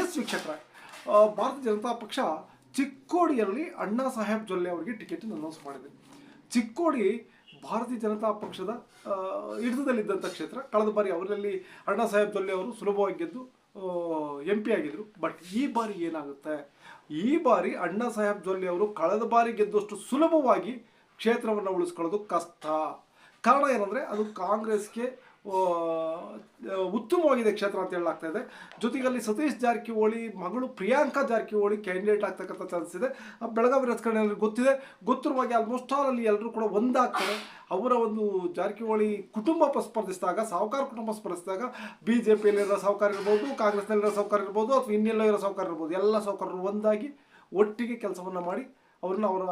S ವೀಕ್ಷಕರ ಭಾರತೀಯ ಜನತಾ ಪಕ್ಷ ಚಿಕ್ಕೋಡಿಯಲ್ಲಿ ಅಣ್ಣಾ ಸಾಹೇಬ್ ಜೊಲ್ಲೆ ಅವರಿಗೆ ಟಿಕೆಟ್ ಅನೌನ್ಸ್ ಮಾಡಿದೆ. ಚಿಕ್ಕೋಡಿ ಭಾರತೀಯ ಜನತಾ ಪಕ್ಷದ ಹಿಡಿತದಲ್ಲಿದ್ದಂಥ ಕ್ಷೇತ್ರ. ಕಳೆದ ಬಾರಿ ಅವರಲ್ಲಿ ಅಣ್ಣಾ ಸಾಹೇಬ್ ಜೊಲ್ಲೆ ಅವರು ಸುಲಭವಾಗಿ ಗೆದ್ದು ಎಂ ಪಿ ಆಗಿದ್ದರು ಬಟ್ ಈ ಬಾರಿ ಏನಾಗುತ್ತೆ? ಈ ಬಾರಿ ಅಣ್ಣಾ ಸಾಹೇಬ್ ಜೊಲ್ಲೆ ಅವರು ಕಳೆದ ಬಾರಿ ಗೆದ್ದಷ್ಟು ಸುಲಭವಾಗಿ ಕ್ಷೇತ್ರವನ್ನು ಉಳಿಸ್ಕೊಳ್ಳೋದು ಕಷ್ಟ. ಕಾರಣ ಏನಂದರೆ ಅದು ಕಾಂಗ್ರೆಸ್ಗೆ ಉತ್ತಮವಾಗಿದೆ ಕ್ಷೇತ್ರ ಅಂತ ಹೇಳಲಾಗ್ತಾ ಇದೆ. ಜೊತೆಗೆ ಅಲ್ಲಿ ಸತೀಶ್ ಜಾರಕಿಹೊಳಿ, ಮಗಳು ಪ್ರಿಯಾಂಕಾ ಜಾರಕಿಹೊಳಿ ಕ್ಯಾಂಡಿಡೇಟ್ ಆಗ್ತಕ್ಕಂಥ ಚಾನ್ಸ್ ಇದೆ. ಬೆಳಗಾವಿ ರಾಜಕಾರಣಿಯಲ್ಲಿ ಗೊತ್ತಿದೆ. ಗೊತ್ತಿರುವಾಗಿ ಆಲ್ಮೋಸ್ಟ್ ಆಲ್ ಅಲ್ಲಿ ಎಲ್ಲರೂ ಕೂಡ ಒಂದಾಗ್ತಾರೆ. ಅವರ ಒಂದು ಜಾರಕಿಹೊಳಿ ಕುಟುಂಬ ಸ್ಪರ್ಧಿಸಿದಾಗ, ಸಾಹುಕಾರ ಕುಟುಂಬ ಸ್ಪರ್ಧಿಸಿದಾಗ ಬಿ ಜೆ ಪಿಯಲ್ಲಿರೋ ಸಾಹುಕಾರ ಇರ್ಬೋದು, ಕಾಂಗ್ರೆಸ್ನಲ್ಲಿರೋ ಸಾಹುಕಾರ ಇರ್ಬೋದು, ಅಥವಾ ಇನ್ನೆಲ್ಲೋ ಇರೋ ಸಾಹುಕಾರ ಇರ್ಬೋದು, ಎಲ್ಲ ಸಾಹುಕಾರರು ಒಂದಾಗಿ ಒಟ್ಟಿಗೆ ಕೆಲಸವನ್ನು ಮಾಡಿ ಅವ್ರನ್ನ ಅವರ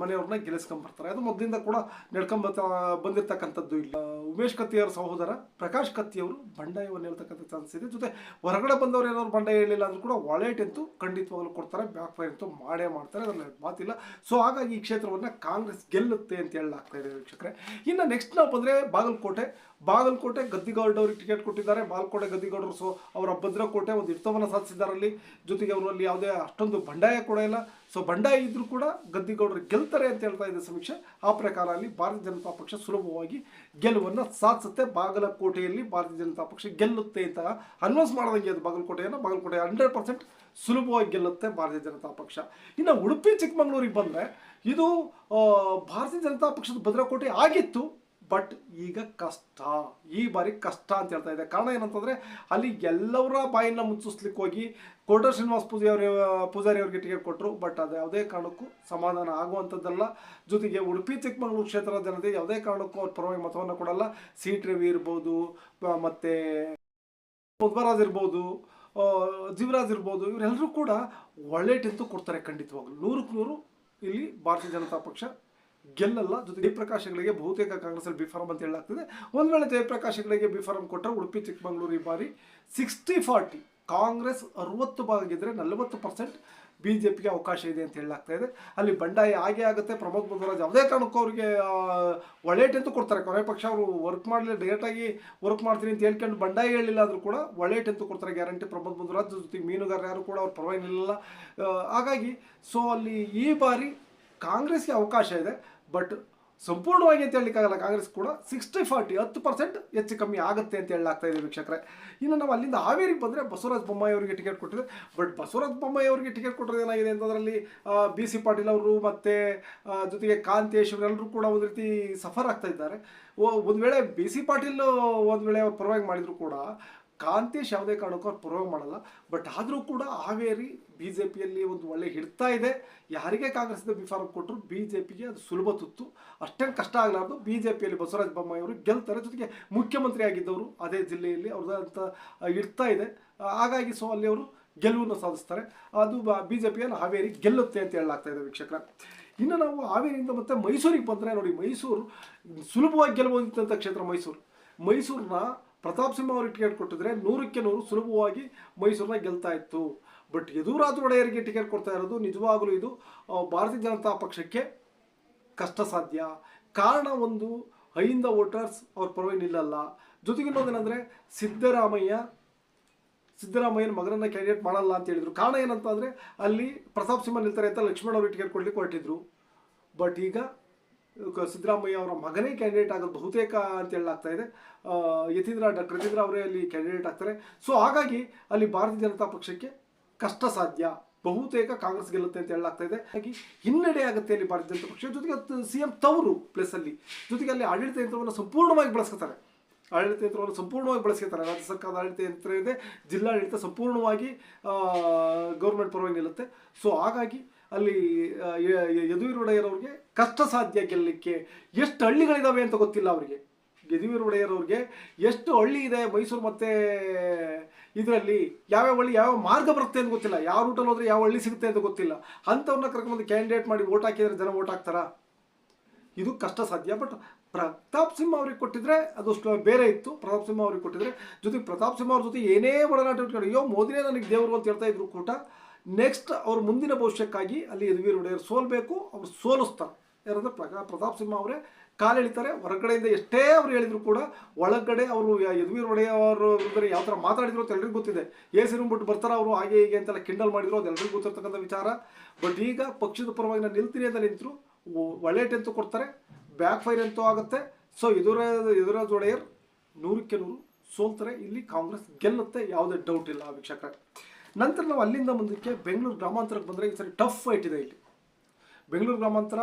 ಮನೆಯವ್ರನ್ನ ಗೆಲ್ಲಿಸ್ಕೊಂಬರ್ತಾರೆ ಅದು ಮೊದಲಿಂದ ಕೂಡ ನಡ್ಕೊಂಬತ್ತ ಬಂದಿರ್ತಕ್ಕಂಥದ್ದು ಇಲ್ಲ. ಉಮೇಶ್ ಕತ್ತಿಯವರ ಸಹೋದರ ಪ್ರಕಾಶ್ ಕತ್ತಿಯವರು ಬಂಡಾಯವನ್ನು ಹೇಳ್ತಕ್ಕಂಥ ಚಾನ್ಸ್ ಇದೆ. ಜೊತೆ ಹೊರಗಡೆ ಬಂದವರು ಏನಾದ್ರು ಬಂಡಾಯ ಹೇಳಿಲ್ಲ ಅಂದ್ರೂ ಕೂಡ ವಾಲೆಟ್ ಅಂತೂ ಖಂಡಿತವಾಗ್ಲೂ ಕೊಡ್ತಾರೆ ಬ್ಯಾಕ್ ಫೈರ್ ಅಂತೂ ಮಾಡೇ ಮಾಡ್ತಾರೆ. ಅದರಲ್ಲಿ ಮಾತಿಲ್ಲ. ಸೊ ಹಾಗಾಗಿ ಈ ಕ್ಷೇತ್ರವನ್ನು ಕಾಂಗ್ರೆಸ್ ಗೆಲ್ಲುತ್ತೆ ಅಂತ ಹೇಳಲಾಗ್ತಾ ಇದೆ ವೀಕ್ಷಕರೇ. ಇನ್ನು ನೆಕ್ಸ್ಟ್ ನಾವು ಬಂದರೆ ಬಾಗಲಕೋಟೆ. ಬಾಗಲಕೋಟೆ ಗದ್ದಿಗೌಡ ಅವ್ರಿಗೆ ಟಿಕೆಟ್ ಕೊಟ್ಟಿದ್ದಾರೆ. ಬಾಗಲಕೋಟೆ ಗದ್ದಿಗೌಡರು ಸೊ ಅವರ ಭದ್ರಕೋಟೆ ಒಂದು ಹಿಡಿತವನ್ನು ಸಾಧಿಸಿದ್ದಾರೆ. ಅಲ್ಲಿ ಜೊತೆಗೆ ಅವರು ಅಲ್ಲಿ ಯಾವುದೇ ಅಷ್ಟೊಂದು ಬಂಡಾಯ ಕೂಡ ಇಲ್ಲ. ಸೊ ಬಂಡಾಯ ಇದ್ದರೂ ಕೂಡ ಗದ್ದಿಗೌಡರು ಗೆಲ್ತಾರೆ ಅಂತ ಹೇಳ್ತಾ ಇದೆ ಸಮೀಕ್ಷೆ. ಆ ಪ್ರಕಾರ ಅಲ್ಲಿ ಭಾರತೀಯ ಜನತಾ ಪಕ್ಷ ಸುಲಭವಾಗಿ ಗೆಲುವನ್ನು ಸಾಧಿಸುತ್ತೆ. ಬಾಗಲಕೋಟೆಯಲ್ಲಿ ಭಾರತೀಯ ಜನತಾ ಪಕ್ಷ ಗೆಲ್ಲುತ್ತೆ ಅಂತ ಅನೌನ್ಸ್ ಮಾಡಿದಂಗೆ ಅದು ಬಾಗಲಕೋಟೆಯನ್ನು. ಬಾಗಲಕೋಟೆ ಹಂಡ್ರೆಡ್ ಪರ್ಸೆಂಟ್ ಸುಲಭವಾಗಿ ಗೆಲ್ಲುತ್ತೆ ಭಾರತೀಯ ಜನತಾ ಪಕ್ಷ. ಇನ್ನು ಉಡುಪಿ ಚಿಕ್ಕಮಗಳೂರಿಗೆ ಬಂದರೆ ಇದು ಭಾರತೀಯ ಜನತಾ ಪಕ್ಷದ ಭದ್ರಕೋಟೆ ಆಗಿತ್ತು. ಬಟ್ ಈಗ ಕಷ್ಟ. ಈ ಬಾರಿ ಕಷ್ಟ ಅಂತ ಹೇಳ್ತಾ ಇದೆ. ಕಾರಣ ಏನಂತಂದರೆ, ಅಲ್ಲಿ ಎಲ್ಲವರ ಬಾಯಿನ ಮುಚ್ಚಿಸ್ಲಿಕ್ಕೆ ಹೋಗಿ ಕೋಟರ್ ಶ್ರೀನಿವಾಸ್ ಪೂಜಾರಿ ಪೂಜಾರಿ ಅವರಿಗೆ ಟಿಕೆಟ್ ಕೊಟ್ಟರು ಬಟ್ ಅದು ಯಾವುದೇ ಕಾರಣಕ್ಕೂ ಸಮಾಧಾನ ಆಗುವಂಥದ್ದಲ್ಲ. ಜೊತೆಗೆ ಉಡುಪಿ, ಚಿಕ್ಕಮಗಳೂರು ಕ್ಷೇತ್ರದ ಜನತೆ ಯಾವುದೇ ಕಾರಣಕ್ಕೂ ಅವ್ರ ಪರವಾಗಿ ಮತವನ್ನು ಕೊಡಲ್ಲ. ಸೀಟ್ ರವಿ ಇರ್ಬೋದು ಮತ್ತು ಮತ್ತೆ ಪದ್ಮರಾಜ್ ಇರ್ಬೋದು ಜೀವರಾಜ್ ಇರ್ಬೋದು ಇವರೆಲ್ಲರೂ ಕೂಡ ಒಳ್ಳೆ ಟೆಂತು ಕೊಡ್ತಾರೆ ಖಂಡಿತವಾಗ್ಲು. ನೂರಕ್ಕೆ ನೂರು ಇಲ್ಲಿ ಭಾರತೀಯ ಜನತಾ ಪಕ್ಷ ಗೆಲ್ಲಲ್ಲ. ಜೊತೆ ಜಯಪ್ರಕಾಶ್ಗಳಿಗೆ ಬಹುತೇಕ ಕಾಂಗ್ರೆಸ್ಸಲ್ಲಿ ಅಲ್ಲಿ ಬಿಫಾರಂ ಅಂತ ಹೇಳಲಾಗ್ತದೆ. ಒಂದು ವೇಳೆ ಜಯಪ್ರಕಾಶ್ಗಳಿಗೆ ಬಿಫಾರಂ ಕೊಟ್ಟರೆ ಉಡುಪಿ, ಚಿಕ್ಕಮಗಳೂರು ಈ ಬಾರಿ ಸಿಕ್ಸ್ಟಿ ಫಾರ್ಟಿ ಕಾಂಗ್ರೆಸ್ ಅರುವತ್ತು ಭಾಗ ಗೆದ್ದರೆ ನಲವತ್ತು ಪರ್ಸೆಂಟ್ ಬಿ ಜೆ ಪಿಗೆ ಅವಕಾಶ ಇದೆ ಅಂತ ಹೇಳಲಾಗ್ತಾ ಇದೆ. ಅಲ್ಲಿ ಬಂಡಾಯ ಆಗೇ ಆಗುತ್ತೆ. ಪ್ರಮೋದ್ ಮುದ್ರಾಜ್ ಯಾವುದೇ ಕಾರಣಕ್ಕೂ ಅವರಿಗೆ ಒಳೇಟ್ ಅಂತೂ ಕೊಡ್ತಾರೆ. ಕೊನೆ ಪಕ್ಷ ಅವರು ವರ್ಕ್ ಮಾಡಲಿ ಡೈರೆಕ್ಟಾಗಿ ವರ್ಕ್ ಮಾಡ್ತೀನಿ ಅಂತ ಹೇಳ್ಕೊಂಡು ಬಂಡಾಯ ಹೇಳಿಲ್ಲ ಆದರೂ ಕೂಡ ಒಳೇಟ್ ಅಂತ ಕೊಡ್ತಾರೆ ಗ್ಯಾರಂಟಿ ಪ್ರಮೋದ್ ಮುದ್ರಾಜ್ ಜೊತೆಗೆ ಮೀನುಗಾರರು ಯಾರು ಕೂಡ ಅವ್ರ ಪರವಾಗಿ ಹಾಗಾಗಿ ಸೊ ಅಲ್ಲಿ ಈ ಬಾರಿ ಕಾಂಗ್ರೆಸ್ಗೆ ಅವಕಾಶ ಇದೆ. ಬಟ್ ಸಂಪೂರ್ಣವಾಗಿ ಅಂತ ಹೇಳಲಿಕ್ಕಾಗಲ್ಲ ಕಾಂಗ್ರೆಸ್ ಕೂಡ ಸಿಕ್ಸ್ಟಿ ಫಾರ್ಟಿ ಹತ್ತು ಪರ್ಸೆಂಟ್ ಹೆಚ್ಚು ಕಮ್ಮಿ ಆಗುತ್ತೆ ಅಂತ ಹೇಳಲಾಗ್ತಾ ಇದೆ ವೀಕ್ಷಕರೇ. ಇನ್ನು ನಾವು ಅಲ್ಲಿಂದ ಹಾವೇರಿಗೆ ಬಂದರೆ ಬಸವರಾಜ ಬೊಮ್ಮಾಯಿ ಅವರಿಗೆ ಟಿಕೆಟ್ ಕೊಟ್ಟಿದೆ. ಬಟ್ ಬಸವರಾಜ ಬೊಮ್ಮಾಯಿ ಅವರಿಗೆ ಟಿಕೆಟ್ ಕೊಟ್ಟರೆ ಏನಾಗಿದೆ ಅಂತಂದ್ರಲ್ಲಿ ಬಿ ಸಿ ಪಾಟೀಲ್ ಅವರು ಮತ್ತು ಜೊತೆಗೆ ಕಾಂತೇಶ್ ಇವರೆಲ್ಲರೂ ಕೂಡ ಒಂದು ರೀತಿ ಸಫರ್ ಆಗ್ತಾ ಇದ್ದಾರೆ. ಒಂದು ವೇಳೆ ಬಿ ಸಿ ಪಾಟೀಲ್ ಒಂದು ವೇಳೆ ಅವ್ರು ಪರವಾಗಿ ಮಾಡಿದರೂ ಕೂಡ ಕಾಂತೇಶ್ ಯಾವುದೇ ಕಾರಣಕ್ಕೂ ಅವ್ರು ಪರವಾಗಿ ಮಾಡಲ್ಲ. ಬಟ್ ಆದರೂ ಕೂಡ ಹಾವೇರಿ ಬಿ ಜೆ ಪಿಯಲ್ಲಿ ಒಂದು ಒಳ್ಳೆ ಹಿಡ್ತಾ ಇದೆ. ಯಾರಿಗೆ ಕಾಂಗ್ರೆಸ್ಸಿಂದ ಬಿ ಫಾರಂ ಕೊಟ್ಟರು ಬಿ ಜೆ ಪಿಗೆ ಅದು ಸುಲಭ ತುತ್ತು. ಅಷ್ಟೇನು ಕಷ್ಟ ಆಗಲಾರ್ದು. ಬಿ ಜೆ ಪಿಯಲ್ಲಿ ಬಸವರಾಜ ಬೊಮ್ಮಾಯಿ ಅವರು ಗೆಲ್ತಾರೆ. ಜೊತೆಗೆ ಮುಖ್ಯಮಂತ್ರಿ ಆಗಿದ್ದವರು ಅದೇ ಜಿಲ್ಲೆಯಲ್ಲಿ ಅವ್ರದ್ದಂಥ ಇಡ್ತಾ ಇದೆ. ಹಾಗಾಗಿ ಸೊ ಅಲ್ಲಿ ಅವರು ಗೆಲುವನ್ನು ಸಾಧಿಸ್ತಾರೆ. ಅದು ಬಿ ಜೆ ಪಿಯನ್ನು ಹಾವೇರಿ ಗೆಲ್ಲುತ್ತೆ ಅಂತ ಹೇಳಲಾಗ್ತಾ ಇದೆ ವೀಕ್ಷಕರ. ಇನ್ನು ನಾವು ಹಾವೇರಿಯಿಂದ ಮತ್ತೆ ಮೈಸೂರಿಗೆ ಬಂದರೆ ನೋಡಿ ಮೈಸೂರು ಸುಲಭವಾಗಿ ಗೆಲ್ಲುವಂಥ ಕ್ಷೇತ್ರ ಮೈಸೂರು. ಮೈಸೂರನ್ನ ಪ್ರತಾಪ್ ಸಿಂಹ ಅವರಿಗೆ ಟಿಕೆಟ್ ಕೊಟ್ಟಿದ್ರೆ ನೂರಕ್ಕೆ ನೂರು ಸುಲಭವಾಗಿ ಮೈಸೂರನ್ನ ಗೆಲ್ತಾ ಇತ್ತು. ಬಟ್ ಯದುರಾಜ್ ಒಡೆಯರಿಗೆ ಟಿಕೆಟ್ ಕೊಡ್ತಾ ಇರೋದು ನಿಜವಾಗಲೂ ಇದು. ಭಾರತೀಯ ಜನತಾ ಪಕ್ಷಕ್ಕೆ ಕಷ್ಟ ಸಾಧ್ಯ. ಕಾರಣ ಒಂದು ಐಂದ ವೋಟರ್ಸ್ ಅವ್ರ ಪರವಾಗಿ ನಿಲ್ಲಲ್ಲ. ಜೊತೆಗೆ ಇನ್ನೊಂದೇನೆಂದರೆ ಸಿದ್ದರಾಮಯ್ಯ, ಸಿದ್ದರಾಮಯ್ಯನ ಮಗನನ್ನ ಕ್ಯಾಂಡಿಡೇಟ್ ಮಾಡಲ್ಲ ಅಂತ ಹೇಳಿದರು. ಕಾರಣ ಏನಂತ ಅಂದರೆ ಅಲ್ಲಿ ಪ್ರತಾಪ್ ಸಿಂಹ ನಿಲ್ತಾರೆ ಅಂತ ಲಕ್ಷ್ಮಣ ಅವ್ರಿಗೆ ಟಿಕೆಟ್ ಕೊಡ್ಲಿಕ್ಕೆ ಹೊರಟಿದ್ರು. ಬಟ್ ಈಗ ಸಿದ್ದರಾಮಯ್ಯ ಅವರ ಮಗನೇ ಕ್ಯಾಂಡಿಡೇಟ್ ಆಗೋದು ಬಹುತೇಕ ಅಂತ ಹೇಳಲಾಗ್ತಾ ಇದೆ. ಯತೀಂದ್ರ ಡಾಕ್ಟರ್ ಯತೀಂದ್ರ ಅವರೇ ಅಲ್ಲಿ ಕ್ಯಾಂಡಿಡೇಟ್ ಆಗ್ತಾರೆ. ಸೊ ಹಾಗಾಗಿ ಅಲ್ಲಿ ಭಾರತೀಯ ಜನತಾ ಪಕ್ಷಕ್ಕೆ ಕಷ್ಟ ಸಾಧ್ಯ. ಬಹುತೇಕ ಕಾಂಗ್ರೆಸ್ ಗೆಲ್ಲುತ್ತೆ ಅಂತ ಹೇಳಲಾಗ್ತಾ ಇದೆ. ಹಾಗಾಗಿ ಹಿನ್ನಡೆ ಆಗುತ್ತೆ ಅಲ್ಲಿ ಭಾರತೀಯ ಜನತಾ ಪಕ್ಷ. ಜೊತೆಗೆ ಸಿ ಎಂ ತವರು ಪ್ಲಸ್ ಅಲ್ಲಿ. ಜೊತೆಗೆ ಅಲ್ಲಿ ಆಡಳಿತ ಯಂತ್ರವನ್ನು ಸಂಪೂರ್ಣವಾಗಿ ಬಳಸ್ಕೊತಾರೆ. ಆಡಳಿತ ಯಂತ್ರವನ್ನು ಸಂಪೂರ್ಣವಾಗಿ ಬಳಸ್ಕೊತಾರೆ. ರಾಜ್ಯ ಸರ್ಕಾರದ ಆಡಳಿತ ಯಂತ್ರ ಇದೆ ಜಿಲ್ಲಾಡಳಿತ ಸಂಪೂರ್ಣವಾಗಿ ಗೌರ್ಮೆಂಟ್ ಪರವಾಗಿ ನಿಲ್ಲುತ್ತೆ. ಸೊ ಹಾಗಾಗಿ ಅಲ್ಲಿ ಆ, ಯ- ಯ- ಯದುವೀರ್ ಒಡೆಯರ್ ಅವ್ರಿಗೆ ಕಷ್ಟ ಸಾಧ್ಯ ಗೆಲ್ಲಲಿಕ್ಕೆ ಎಷ್ಟು ಹಳ್ಳಿಗಳಿದಾವೆ ಅಂತ ಗೊತ್ತಿಲ್ಲ ಅವರಿಗೆ. ಯದುವೀರ್ ಒಡೆಯರ್ ಅವ್ರಿಗೆ ಎಷ್ಟು ಹಳ್ಳಿ ಇದೆ ಮೈಸೂರು ಮತ್ತೆ ಇದರಲ್ಲಿ ಯಾವ್ಯಾವ ಹಳ್ಳಿ ಯಾವ ಮಾರ್ಗ ಬರುತ್ತೆ ಅಂತ ಗೊತ್ತಿಲ್ಲ. ಯಾವ ರೂಟಲ್ಲಿ ಹೋದ್ರೆ ಯಾವ ಹಳ್ಳಿ ಸಿಗುತ್ತೆ ಅಂತ ಗೊತ್ತಿಲ್ಲ. ಅಂಥವ್ರನ್ನ ಕರ್ಕೊಂಡು ಕ್ಯಾಂಡಿಡೇಟ್ ಮಾಡಿ ಓಟ್ ಹಾಕಿದ್ರೆ ಜನ ಓಟ್ ಹಾಕ್ತಾರ? ಇದು ಕಷ್ಟ ಸಾಧ್ಯ. ಬಟ್ ಪ್ರತಾಪ್ ಸಿಂಹ ಅವ್ರಿಗೆ ಕೊಟ್ಟಿದ್ರೆ ಅದು ಬೇರೆ ಇತ್ತು. ಪ್ರತಾಪ್ ಸಿಂಹ ಅವ್ರಿಗೆ ಕೊಟ್ಟಿದ್ರೆ ಜೊತೆಗೆ ಪ್ರತಾಪ್ ಸಿಂಹ ಅವ್ರ ಜೊತೆ ಏನೇ ಒಡನಾಟ ಇಟ್ಕೊಂಡು ಅಯ್ಯೋ ಮೋದಿನೇ ನನಗೆ ದೇವರು ಅಂತ ಹೇಳ್ತಾ ಇದ್ರು ಕೂಟ. ನೆಕ್ಸ್ಟ್ ಅವ್ರ ಮುಂದಿನ ಭವಿಷ್ಯಕ್ಕಾಗಿ ಅಲ್ಲಿ ಯದುವೀರ್ ಒಡೆಯರ್ ಸೋಲ್ಬೇಕು, ಅವ್ರು ಸೋಲಿಸ್ತಾರೆ. ಯಾರಂದ್ರೆ ಪ್ರತಾಪ್ ಸಿಂಹ ಅವರೇ. ಕಾಲೆಳಿತಾರೆ, ಹೊರಗಡೆಯಿಂದ ಎಷ್ಟೇ ಅವ್ರು ಹೇಳಿದ್ರು ಕೂಡ ಒಳಗಡೆ ಅವರು ಯದುವೀರ್ ಒಡೆಯವರು ವಿರುದ್ಧ ಯಾವ ಥರ ಮಾತಾಡಿದ್ರು ಅಂತ ಎಲ್ರಿಗೂ ಗೊತ್ತಿದೆ. ಎ ಸಿ ಬಿಟ್ಟು ಬರ್ತಾರೆ ಅವರು, ಹಾಗೆ ಹೀಗೆ ಅಂತೆಲ್ಲ ಕಿಂಡಲ್ ಮಾಡಿದ್ರು, ಅದು ಎಲ್ರಿಗೂ ಗೊತ್ತಿರ್ತಕ್ಕಂಥ ವಿಚಾರ. ಬಟ್ ಈಗ ಪಕ್ಷದ ಪರವಾಗಿ ನಾನು ನಿಲ್ತೀನಿ ಅಂತ ನಿಂತರು ಒಳ್ಳೆ ಟೆಂತು ಕೊಡ್ತಾರೆ ಬ್ಯಾಕ್ ಫೈರ್ ಅಂತೂ ಆಗುತ್ತೆ. ಸೊ ಎದುರ ಎದುರಾಜ್ ಒಡೆಯರ್ ನೂರಕ್ಕೆ ನೂರು ಸೋಲ್ತಾರೆ. ಇಲ್ಲಿ ಕಾಂಗ್ರೆಸ್ ಗೆಲ್ಲುತ್ತೆ, ಯಾವುದೇ ಡೌಟ್ ಇಲ್ಲ ವೀಕ್ಷಕರೇ. ನಂತರ ನಾವು ಅಲ್ಲಿಂದ ಮುಂದಕ್ಕೆ ಬೆಂಗಳೂರು ಗ್ರಾಮಾಂತರಕ್ಕೆ ಬಂದರೆ ಈ ಸರಿ ಟಫ್ ಫೈಟ್ ಇದೆ ಇಲ್ಲಿ. ಬೆಂಗಳೂರು ಗ್ರಾಮಾಂತರ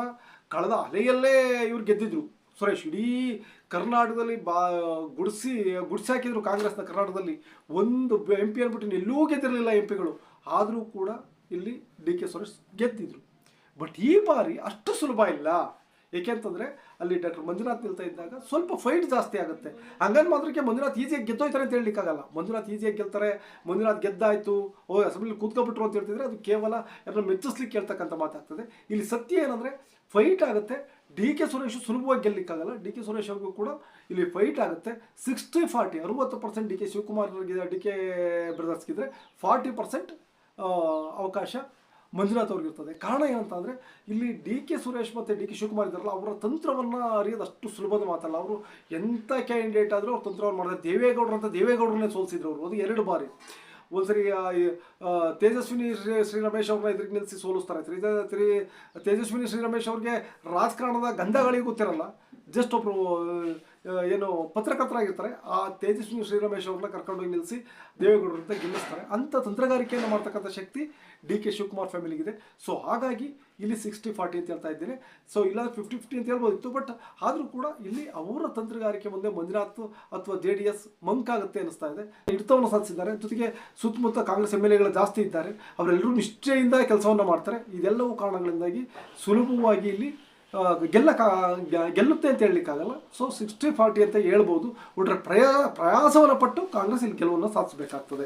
ಕಳೆದ ಅಲೆಯಲ್ಲೇ ಇವ್ರು ಗೆದ್ದಿದ್ರು. ಸುರೇಶ್ ಇಡೀ ಕರ್ನಾಟಕದಲ್ಲಿ ಬಾ, ಗುಡಿಸಿ ಗುಡಿಸಿ ಹಾಕಿದ್ರು ಕಾಂಗ್ರೆಸ್ನ ಕರ್ನಾಟಕದಲ್ಲಿ. ಒಂದು ಎಂ ಪಿ ಅಂದ್ಬಿಟ್ಟು ಎಲ್ಲೂ ಗೆದ್ದಿರಲಿಲ್ಲ ಎಂ ಪಿಗಳು ಆದರೂ ಕೂಡ ಇಲ್ಲಿ ಡಿ ಕೆ ಸುರೇಶ್ ಗೆದ್ದಿದ್ರು. ಬಟ್ ಈ ಬಾರಿ ಅಷ್ಟು ಸುಲಭ ಇಲ್ಲ. ಏಕೆಂತಂದ್ರೆ ಅಲ್ಲಿ ಡಾಕ್ಟರ್ ಮಂಜುನಾಥ್ ನಿಲ್ತಾ ಇದ್ದಾಗ ಸ್ವಲ್ಪ ಫೈಟ್ ಜಾಸ್ತಿ ಆಗುತ್ತೆ. ಹಂಗನ್ ಮಾತ್ರಕ್ಕೆ ಮಂಜುನಾಥ್ ಈಸಿಯಾಗಿ ಗೆದ್ದೋಯ್ತಾರೆ ಅಂತ ಹೇಳಲಿಕ್ಕಾಗಲ್ಲ. ಮಂಜುನಾಥ್ ಈಸಿಯಾಗಿ ಗೆಲ್ತಾರೆ, ಮಂಜುನಾಥ್ ಗೆದ್ದಾಯ್ತು, ಓ, ಅಸೆಂಬ್ಲಿ ಕೂತ್ಕೊಬಿಟ್ರು ಅಂತ ಹೇಳ್ತಿದ್ರೆ ಅದು ಕೇವಲ ಯಾರನ್ನ ಮೆಚ್ಚಿಸ್ಲಿಕ್ಕೆ ಹೇಳ್ತಕ್ಕಂಥ ಮಾತಾಗ್ತದೆ. ಇಲ್ಲಿ ಸತ್ಯ ಏನಂದ್ರೆ ಫೈಟ್ ಆಗುತ್ತೆ, ಡಿ ಕೆ ಸುರೇಶ್ ಸುಲಭವಾಗಿ ಗೆಲ್ಲಿಕ್ಕಾಗಲ್ಲ. ಡಿ ಕೆ ಸುರೇಶ್ ಅವ್ರಿಗೂ ಕೂಡ ಇಲ್ಲಿ ಫೈಟ್ ಆಗುತ್ತೆ. ಸಿಕ್ಸ್ಟಿ ಫಾರ್ಟಿ, ಅರುವತ್ತು percent D K Shivakumar D K ಬ್ರದರ್ಸ್ಗಿದ್ರೆ forty percent ಅವಕಾಶ ಮಂಜುನಾಥ್ ಅವ್ರಿಗೆ ಇರ್ತದೆ. ಕಾರಣ ಏನಂತ ಅಂದರೆ ಇಲ್ಲಿ ಡಿ ಕೆ ಸುರೇಶ್ ಮತ್ತು ಡಿ ಕೆ ಶಿವಕುಮಾರ್ ಇದ್ದಾರಲ್ಲ, ಅವರ ತಂತ್ರವನ್ನು ಅರಿಯೋದು ಅಷ್ಟು ಸುಲಭದ ಮಾತಲ್ಲ. ಅವರು ಎಂಥ ಕ್ಯಾಂಡಿಡೇಟ್ ಆದರೂ ಅವ್ರ ತಂತ್ರವನ್ನು ಮಾಡಿದ್ರೆ ದೇವೇಗೌಡರು ಅಂತ ದೇವೇಗೌಡರನ್ನೇ ಸೋಲಿಸಿದ್ರು ಅವರು. ಅದು ಎರಡು ಬಾರಿ. ಒಂದ್ಸರಿ ತೇಜಸ್ವಿನಿ ಶ್ರೀ ಶ್ರೀ ರಮೇಶ್ ಅವ್ರನ್ನ ಎದುರಿಗೆ ನಿಲ್ಲಿಸಿ ಸೋಲಿಸ್ತಾರೆ. ತ್ರಿ ತ್ರಿ, ತೇಜಸ್ವಿನಿ ಶ್ರೀ ರಮೇಶ್ ಅವ್ರಿಗೆ ರಾಜಕಾರಣದ ಗಂಧಗಳಿಗೆ ಗೊತ್ತಿರಲ್ಲ. ಜಸ್ಟ್ ಒಬ್ಬರು ಏನು ಪತ್ರಕರ್ತರಾಗಿರ್ತಾರೆ, ಆ ತೇಜಸ್ವಿನಿ ಶ್ರೀರಮೇಶ್ ಅವ್ರನ್ನ ಕರ್ಕೊಂಡೋಗಿ ನಿಲ್ಲಿಸಿ ದೇವೇಗೌಡರು ಅಂತ ಗೆಲ್ಲಿಸ್ತಾರೆ. ಅಂಥ ತಂತ್ರಗಾರಿಕೆಯನ್ನು ಮಾಡ್ತಕ್ಕಂಥ ಶಕ್ತಿ ಡಿ ಕೆ ಶಿವಕುಮಾರ್ ಫ್ಯಾಮಿಲಿಗಿದೆ ಸೊ ಹಾಗಾಗಿ ಇಲ್ಲಿ ಸಿಕ್ಸ್ಟಿ ಫಾರ್ಟಿ ಅಂತ ಹೇಳ್ತಾ ಇದ್ದೀನಿ. ಸೊ ಇಲ್ಲ ಫಿಫ್ಟಿ ಫಿಫ್ಟಿ ಅಂತ ಹೇಳ್ಬೋದಿತ್ತು ಬಟ್ ಆದರೂ ಕೂಡ ಇಲ್ಲಿ ಅವರ ತಂತ್ರಗಾರಿಕೆ ಮುಂದೆ ಮಂಜುನಾಥ್ ಅಥವಾ ಜೆ ಡಿ ಎಸ್ ಮಂಕಾಗುತ್ತೆ ಅನಿಸ್ತಾ ಇದೆ. ಹಿಡಿತವನ್ನು ಸಾಧಿಸಿದ್ದಾರೆ. ಜೊತೆಗೆ ಸುತ್ತಮುತ್ತ ಕಾಂಗ್ರೆಸ್ ಎಂ ಎಲ್ ಎಗಳು ಜಾಸ್ತಿ ಇದ್ದಾರೆ. ಅವರೆಲ್ಲರೂ ನಿಷ್ಠೆಯಿಂದ ಕೆಲಸವನ್ನು ಮಾಡ್ತಾರೆ. ಇದೆಲ್ಲವೂ ಕಾರಣಗಳಿಂದಾಗಿ ಸುಲಭವಾಗಿ ಇಲ್ಲಿ ಆ, ಗೆಲ್ಲ ಗೆಲ್ಲುತ್ತೆ ಅಂತ ಹೇಳಲಿಕ್ಕಾಗಲ್ಲ. ಸೊ ಸಿಕ್ಸ್ಟಿ ಫಾರ್ಟಿ ಅಂತ ಹೇಳ್ಬೋದು. ಒಟ್ರೆ ಪ್ರಯಾ ಪ್ರಯಾಸವನ್ನು ಪಟ್ಟು ಕಾಂಗ್ರೆಸ್ ಇಲ್ಲಿ ಗೆಲುವನ್ನು ಸಾಧಿಸಬೇಕಾಗ್ತದೆ.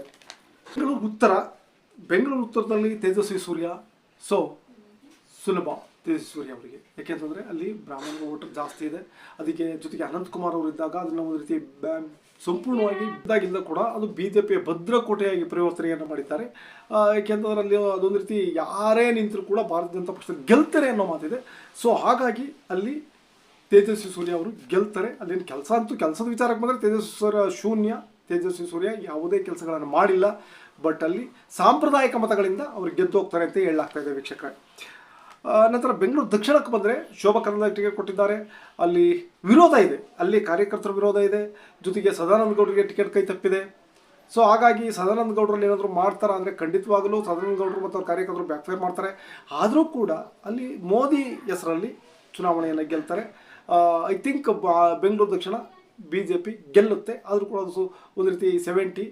ಬೆಂಗಳೂರು ಉತ್ತರ ಬೆಂಗಳೂರು ಉತ್ತರದಲ್ಲಿ ತೇಜಸ್ವಿ ಸೂರ್ಯ. ಸೊ ಸುಲಭ ತೇಜಸ್ವಿ ಸೂರ್ಯ ಅವರಿಗೆ. ಯಾಕೆಂತಂದರೆ ಅಲ್ಲಿ ಬ್ರಾಹ್ಮಣ ವೋಟರ್ ಜಾಸ್ತಿ ಇದೆ. ಅದಕ್ಕೆ ಜೊತೆಗೆ ಅನಂತಕುಮಾರ್ ಅವರು ಇದ್ದಾಗ ಅದನ್ನು ಒಂದು ರೀತಿ ಸಂಪೂರ್ಣವಾಗಿ ಇದ್ದಾಗಿಂದ ಕೂಡ. ಅದು ಬಿ ಜೆ ಪಿಯ ಭದ್ರಕೋಟೆಯಾಗಿ ಪರಿವರ್ತನೆಯನ್ನು ಮಾಡಿದ್ದಾರೆ. ಆ, ಏಕೆಂತಂದ್ರೆ ಅಲ್ಲಿ ಅದೊಂದು ರೀತಿ ಯಾರೇ ನಿಂತರೂ ಕೂಡ ಭಾರತೀಯ ಜನತಾ ಪಕ್ಷ ಗೆಲ್ತಾರೆ ಅನ್ನೋ ಮಾತಿದೆ. ಸೊ ಹಾಗಾಗಿ ಅಲ್ಲಿ ತೇಜಸ್ವಿ ಸೂರ್ಯ ಅವರು ಗೆಲ್ತಾರೆ. ಅಲ್ಲಿನ ಕೆಲಸ ಅಂತೂ ಕೆಲಸದ ವಿಚಾರಕ್ಕೆ ಬಂದರೆ ತೇಜಸ್ವಿ ಸೂರ್ಯ ಶೂನ್ಯ ತೇಜಸ್ವಿ ಸೂರ್ಯ ಯಾವುದೇ ಕೆಲಸಗಳನ್ನು ಮಾಡಿಲ್ಲ. ಬಟ್ ಅಲ್ಲಿ ಸಾಂಪ್ರದಾಯಿಕ ಮತಗಳಿಂದ ಅವರು ಗೆದ್ದು ಹೋಗ್ತಾರೆ ಅಂತ ಹೇಳಲಾಗ್ತಾ ಇದೆ ವೀಕ್ಷಕರೇ. ನಂತರ ಬೆಂಗಳೂರು ದಕ್ಷಿಣಕ್ಕೆ ಬಂದರೆ ಶೋಭಾ ಕರಂದ್ಲಾಜೆ ಕೊಟ್ಟಿದ್ದಾರೆ. ಅಲ್ಲಿ ವಿರೋಧ ಇದೆ. ಅಲ್ಲಿ ಕಾರ್ಯಕರ್ತರ ವಿರೋಧ ಇದೆ. ಜೊತೆಗೆ ಸದಾನಂದ ಗೌಡರಿಗೆ ಟಿಕೆಟ್ ಕೈ ತಪ್ಪಿದೆ. ಸೊ ಹಾಗಾಗಿ ಸದಾನಂದ ಗೌಡರಲ್ಲಿ ಏನಾದರೂ ಮಾಡ್ತಾರೆ ಅಂದರೆ ಖಂಡಿತವಾಗಲೂ ಸದಾನಂದ ಗೌಡರು ಮತ್ತು ಅವ್ರ ಕಾರ್ಯಕರ್ತರು ಬ್ಯಾಕ್ಫೈರ್ ಮಾಡ್ತಾರೆ. ಆದರೂ ಕೂಡ ಅಲ್ಲಿ ಮೋದಿ ಹೆಸರಲ್ಲಿ ಚುನಾವಣೆಯನ್ನು ಗೆಲ್ತಾರೆ. I think Bengaluru Dakshina B J P ಗೆಲ್ಲುತ್ತೆ. ಆದರೂ ಕೂಡ ಒಂದು ರೀತಿ ಸೆವೆಂಟಿ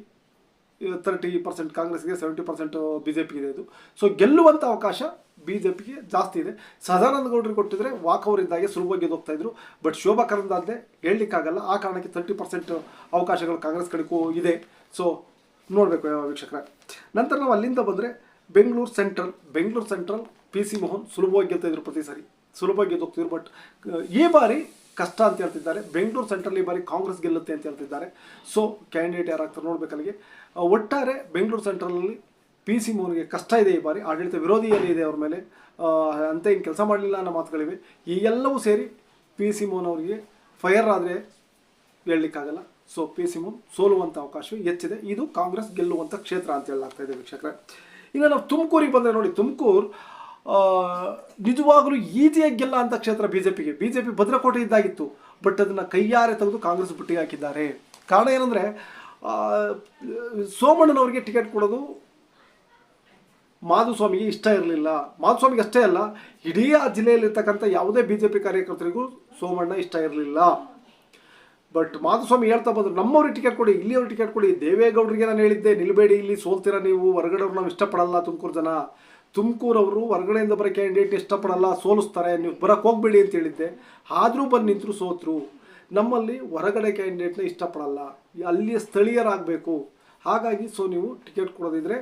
ತರ್ಟಿ ಪರ್ಸೆಂಟ್ ಕಾಂಗ್ರೆಸ್ಗೆ ಸೆವೆಂಟಿ ಪರ್ಸೆಂಟ್ ಬಿ ಜೆ ಪಿಗೆ ಇದೆ. ಇದು ಸೊ ಗೆಲ್ಲುವಂಥ ಅವಕಾಶ ಬಿ ಜೆ ಪಿಗೆ ಜಾಸ್ತಿ ಇದೆ. ಸದಾನಂದ ಗೌಡರಿಗೆ ಕೊಟ್ಟಿದ್ರೆ ವಾಕ್ ಅವರಿದ್ದಾಗೆ ಸುಲಭವಾಗಿ ಹೋಗ್ತಾ ಇದ್ರು. ಬಟ್ ಶೋಭಾ ಕರಂದಾಜೆ ಹೇಳಲಿಕ್ಕಾಗಲ್ಲ. ಆ ಕಾರಣಕ್ಕೆ ತರ್ಟಿ ಪರ್ಸೆಂಟ್ ಅವಕಾಶಗಳು ಕಾಂಗ್ರೆಸ್ ಕಡೆಗೂ ಇದೆ. ಸೊ ನೋಡಬೇಕು ವೀಕ್ಷಕರ. ನಂತರ ನಾವು ಅಲ್ಲಿಂದ ಬಂದರೆ Bengaluru central. Bengaluru central P C Mohan ಸುಲಭವಾಗಿ ಗೆಲ್ತಾ ಇದ್ರು ಪ್ರತಿ ಸಾರಿ. ಸುಲಭವಾಗಿ ಗೆದ್ದೋಗ್ತಿದ್ರು ಬಟ್ ಈ ಬಾರಿ ಕಷ್ಟ ಅಂತ ಹೇಳ್ತಿದ್ದಾರೆ. ಬೆಂಗಳೂರು ಸೆಂಟ್ರಲ್ ಈ ಬಾರಿ ಕಾಂಗ್ರೆಸ್ ಗೆಲ್ಲುತ್ತೆ ಅಂತ ಹೇಳ್ತಿದ್ದಾರೆ. ಸೊ ಕ್ಯಾಂಡಿಡೇಟ್ ಯಾರಾಗ್ತಾರೆ ನೋಡ್ಬೇಕು ಅಲ್ಲಿಗೆ ಆ, ಒಟ್ಟಾರೆ ಬೆಂಗಳೂರು ಸೆಂಟ್ರಲಲ್ಲಿ ಪಿ ಸಿ ಮೋಹನ್ಗೆ ಕಷ್ಟ ಇದೆ ಈ ಬಾರಿ. ಆಡಳಿತ ವಿರೋಧಿಯಲ್ಲಿ ಇದೆ ಅವ್ರ ಮೇಲೆ. ಅಂತ ಏನು ಕೆಲಸ ಮಾಡಲಿಲ್ಲ ಅನ್ನೋ ಮಾತುಗಳಿವೆ. ಈ ಎಲ್ಲವೂ ಸೇರಿ ಪಿ ಸಿ ಮೋಹನ್ ಅವರಿಗೆ ಫೈರ್ ಆದರೆ ಹೇಳಲಿಕ್ಕಾಗಲ್ಲ. ಸೊ ಪಿ ಸಿ ಮೋಹನ್ ಸೋಲುವಂಥ ಅವಕಾಶ ಹೆಚ್ಚಿದೆ. ಇದು ಕಾಂಗ್ರೆಸ್ ಗೆಲ್ಲುವಂಥ ಕ್ಷೇತ್ರ ಅಂತ ಹೇಳಲಾಗ್ತಾ ಇದೆ ವೀಕ್ಷಕರೇ. ಇನ್ನು ನಾವು ತುಮಕೂರಿಗೆ ಬಂದರೆ ನೋಡಿ, ತುಮಕೂರು ನಿಜವಾಗಲೂ ಈಜಿಯಾಗಿ ಗೆಲ್ಲ ಅಂತ ಕ್ಷೇತ್ರ ಬಿ ಜೆ ಪಿಗೆ ಬಿ ಜೆ ಪಿ ಭದ್ರಕೋಟೆ ಇದ್ದಾಗಿತ್ತು ಬಟ್ ಅದನ್ನು ಕೈಯಾರೆ ತೆಗೆದು ಕಾಂಗ್ರೆಸ್ ಬುಟ್ಟಿಗೆ ಹಾಕಿದ್ದಾರೆ. ಕಾರಣ ಏನಂದರೆ ಸೋಮಣ್ಣನವರಿಗೆ ಟಿಕೆಟ್ ಕೊಡೋದು ಮಾಧುಸ್ವಾಮಿಗೆ ಇಷ್ಟ ಇರಲಿಲ್ಲ. ಮಾಧುಸ್ವಾಮಿಗೆ ಅಷ್ಟೇ ಅಲ್ಲ, ಇಡೀ ಆ ಜಿಲ್ಲೆಯಲ್ಲಿರ್ತಕ್ಕಂಥ ಯಾವುದೇ ಬಿ ಜೆ ಪಿ ಕಾರ್ಯಕರ್ತರಿಗೂ ಸೋಮಣ್ಣ ಇಷ್ಟ ಇರಲಿಲ್ಲ. ಬಟ್ ಮಾಧುಸ್ವಾಮಿ ಹೇಳ್ತಾ ಬಂದರು, ನಮ್ಮವ್ರಿಗೆ ಟಿಕೆಟ್ ಕೊಡಿ, ಇಲ್ಲಿಯವ್ರಿಗೆ ಟಿಕೆಟ್ ಕೊಡಿ, ದೇವೇಗೌಡರಿಗೆ ನಾನು ಹೇಳಿದ್ದೆ, ನಿಲ್ಬೇಡಿ ಇಲ್ಲಿ, ಸೋಲ್ತೀರ ನೀವು ಹೊರಗಡೆವ್ರು ನಾವು ಇಷ್ಟಪಡಲ್ಲ ತುಮಕೂರು ಜನ. ತುಮಕೂರವರು ಹೊರಗಡೆಯಿಂದ ಬರೋ ಕ್ಯಾಂಡಿಡೇಟ್ ಇಷ್ಟಪಡಲ್ಲ, ಸೋಲಿಸ್ತಾರೆ, ನೀವು ಬರೋಕ್ಕೆ ಹೋಗ್ಬೇಡಿ ಅಂತ ಹೇಳಿದ್ದೆ. ಆದರೂ ಬಂದು ನಿಂತರು ಸೋತರು. ನಮ್ಮಲ್ಲಿ ಹೊರಗಡೆ ಕ್ಯಾಂಡಿಡೇಟ್ನ ಇಷ್ಟಪಡಲ್ಲ. ಅಲ್ಲಿಯ ಸ್ಥಳೀಯರಾಗಬೇಕು. ಹಾಗಾಗಿ ಸೊ ನೀವು ಟಿಕೆಟ್ ಕೊಡೋದಿದ್ರೆ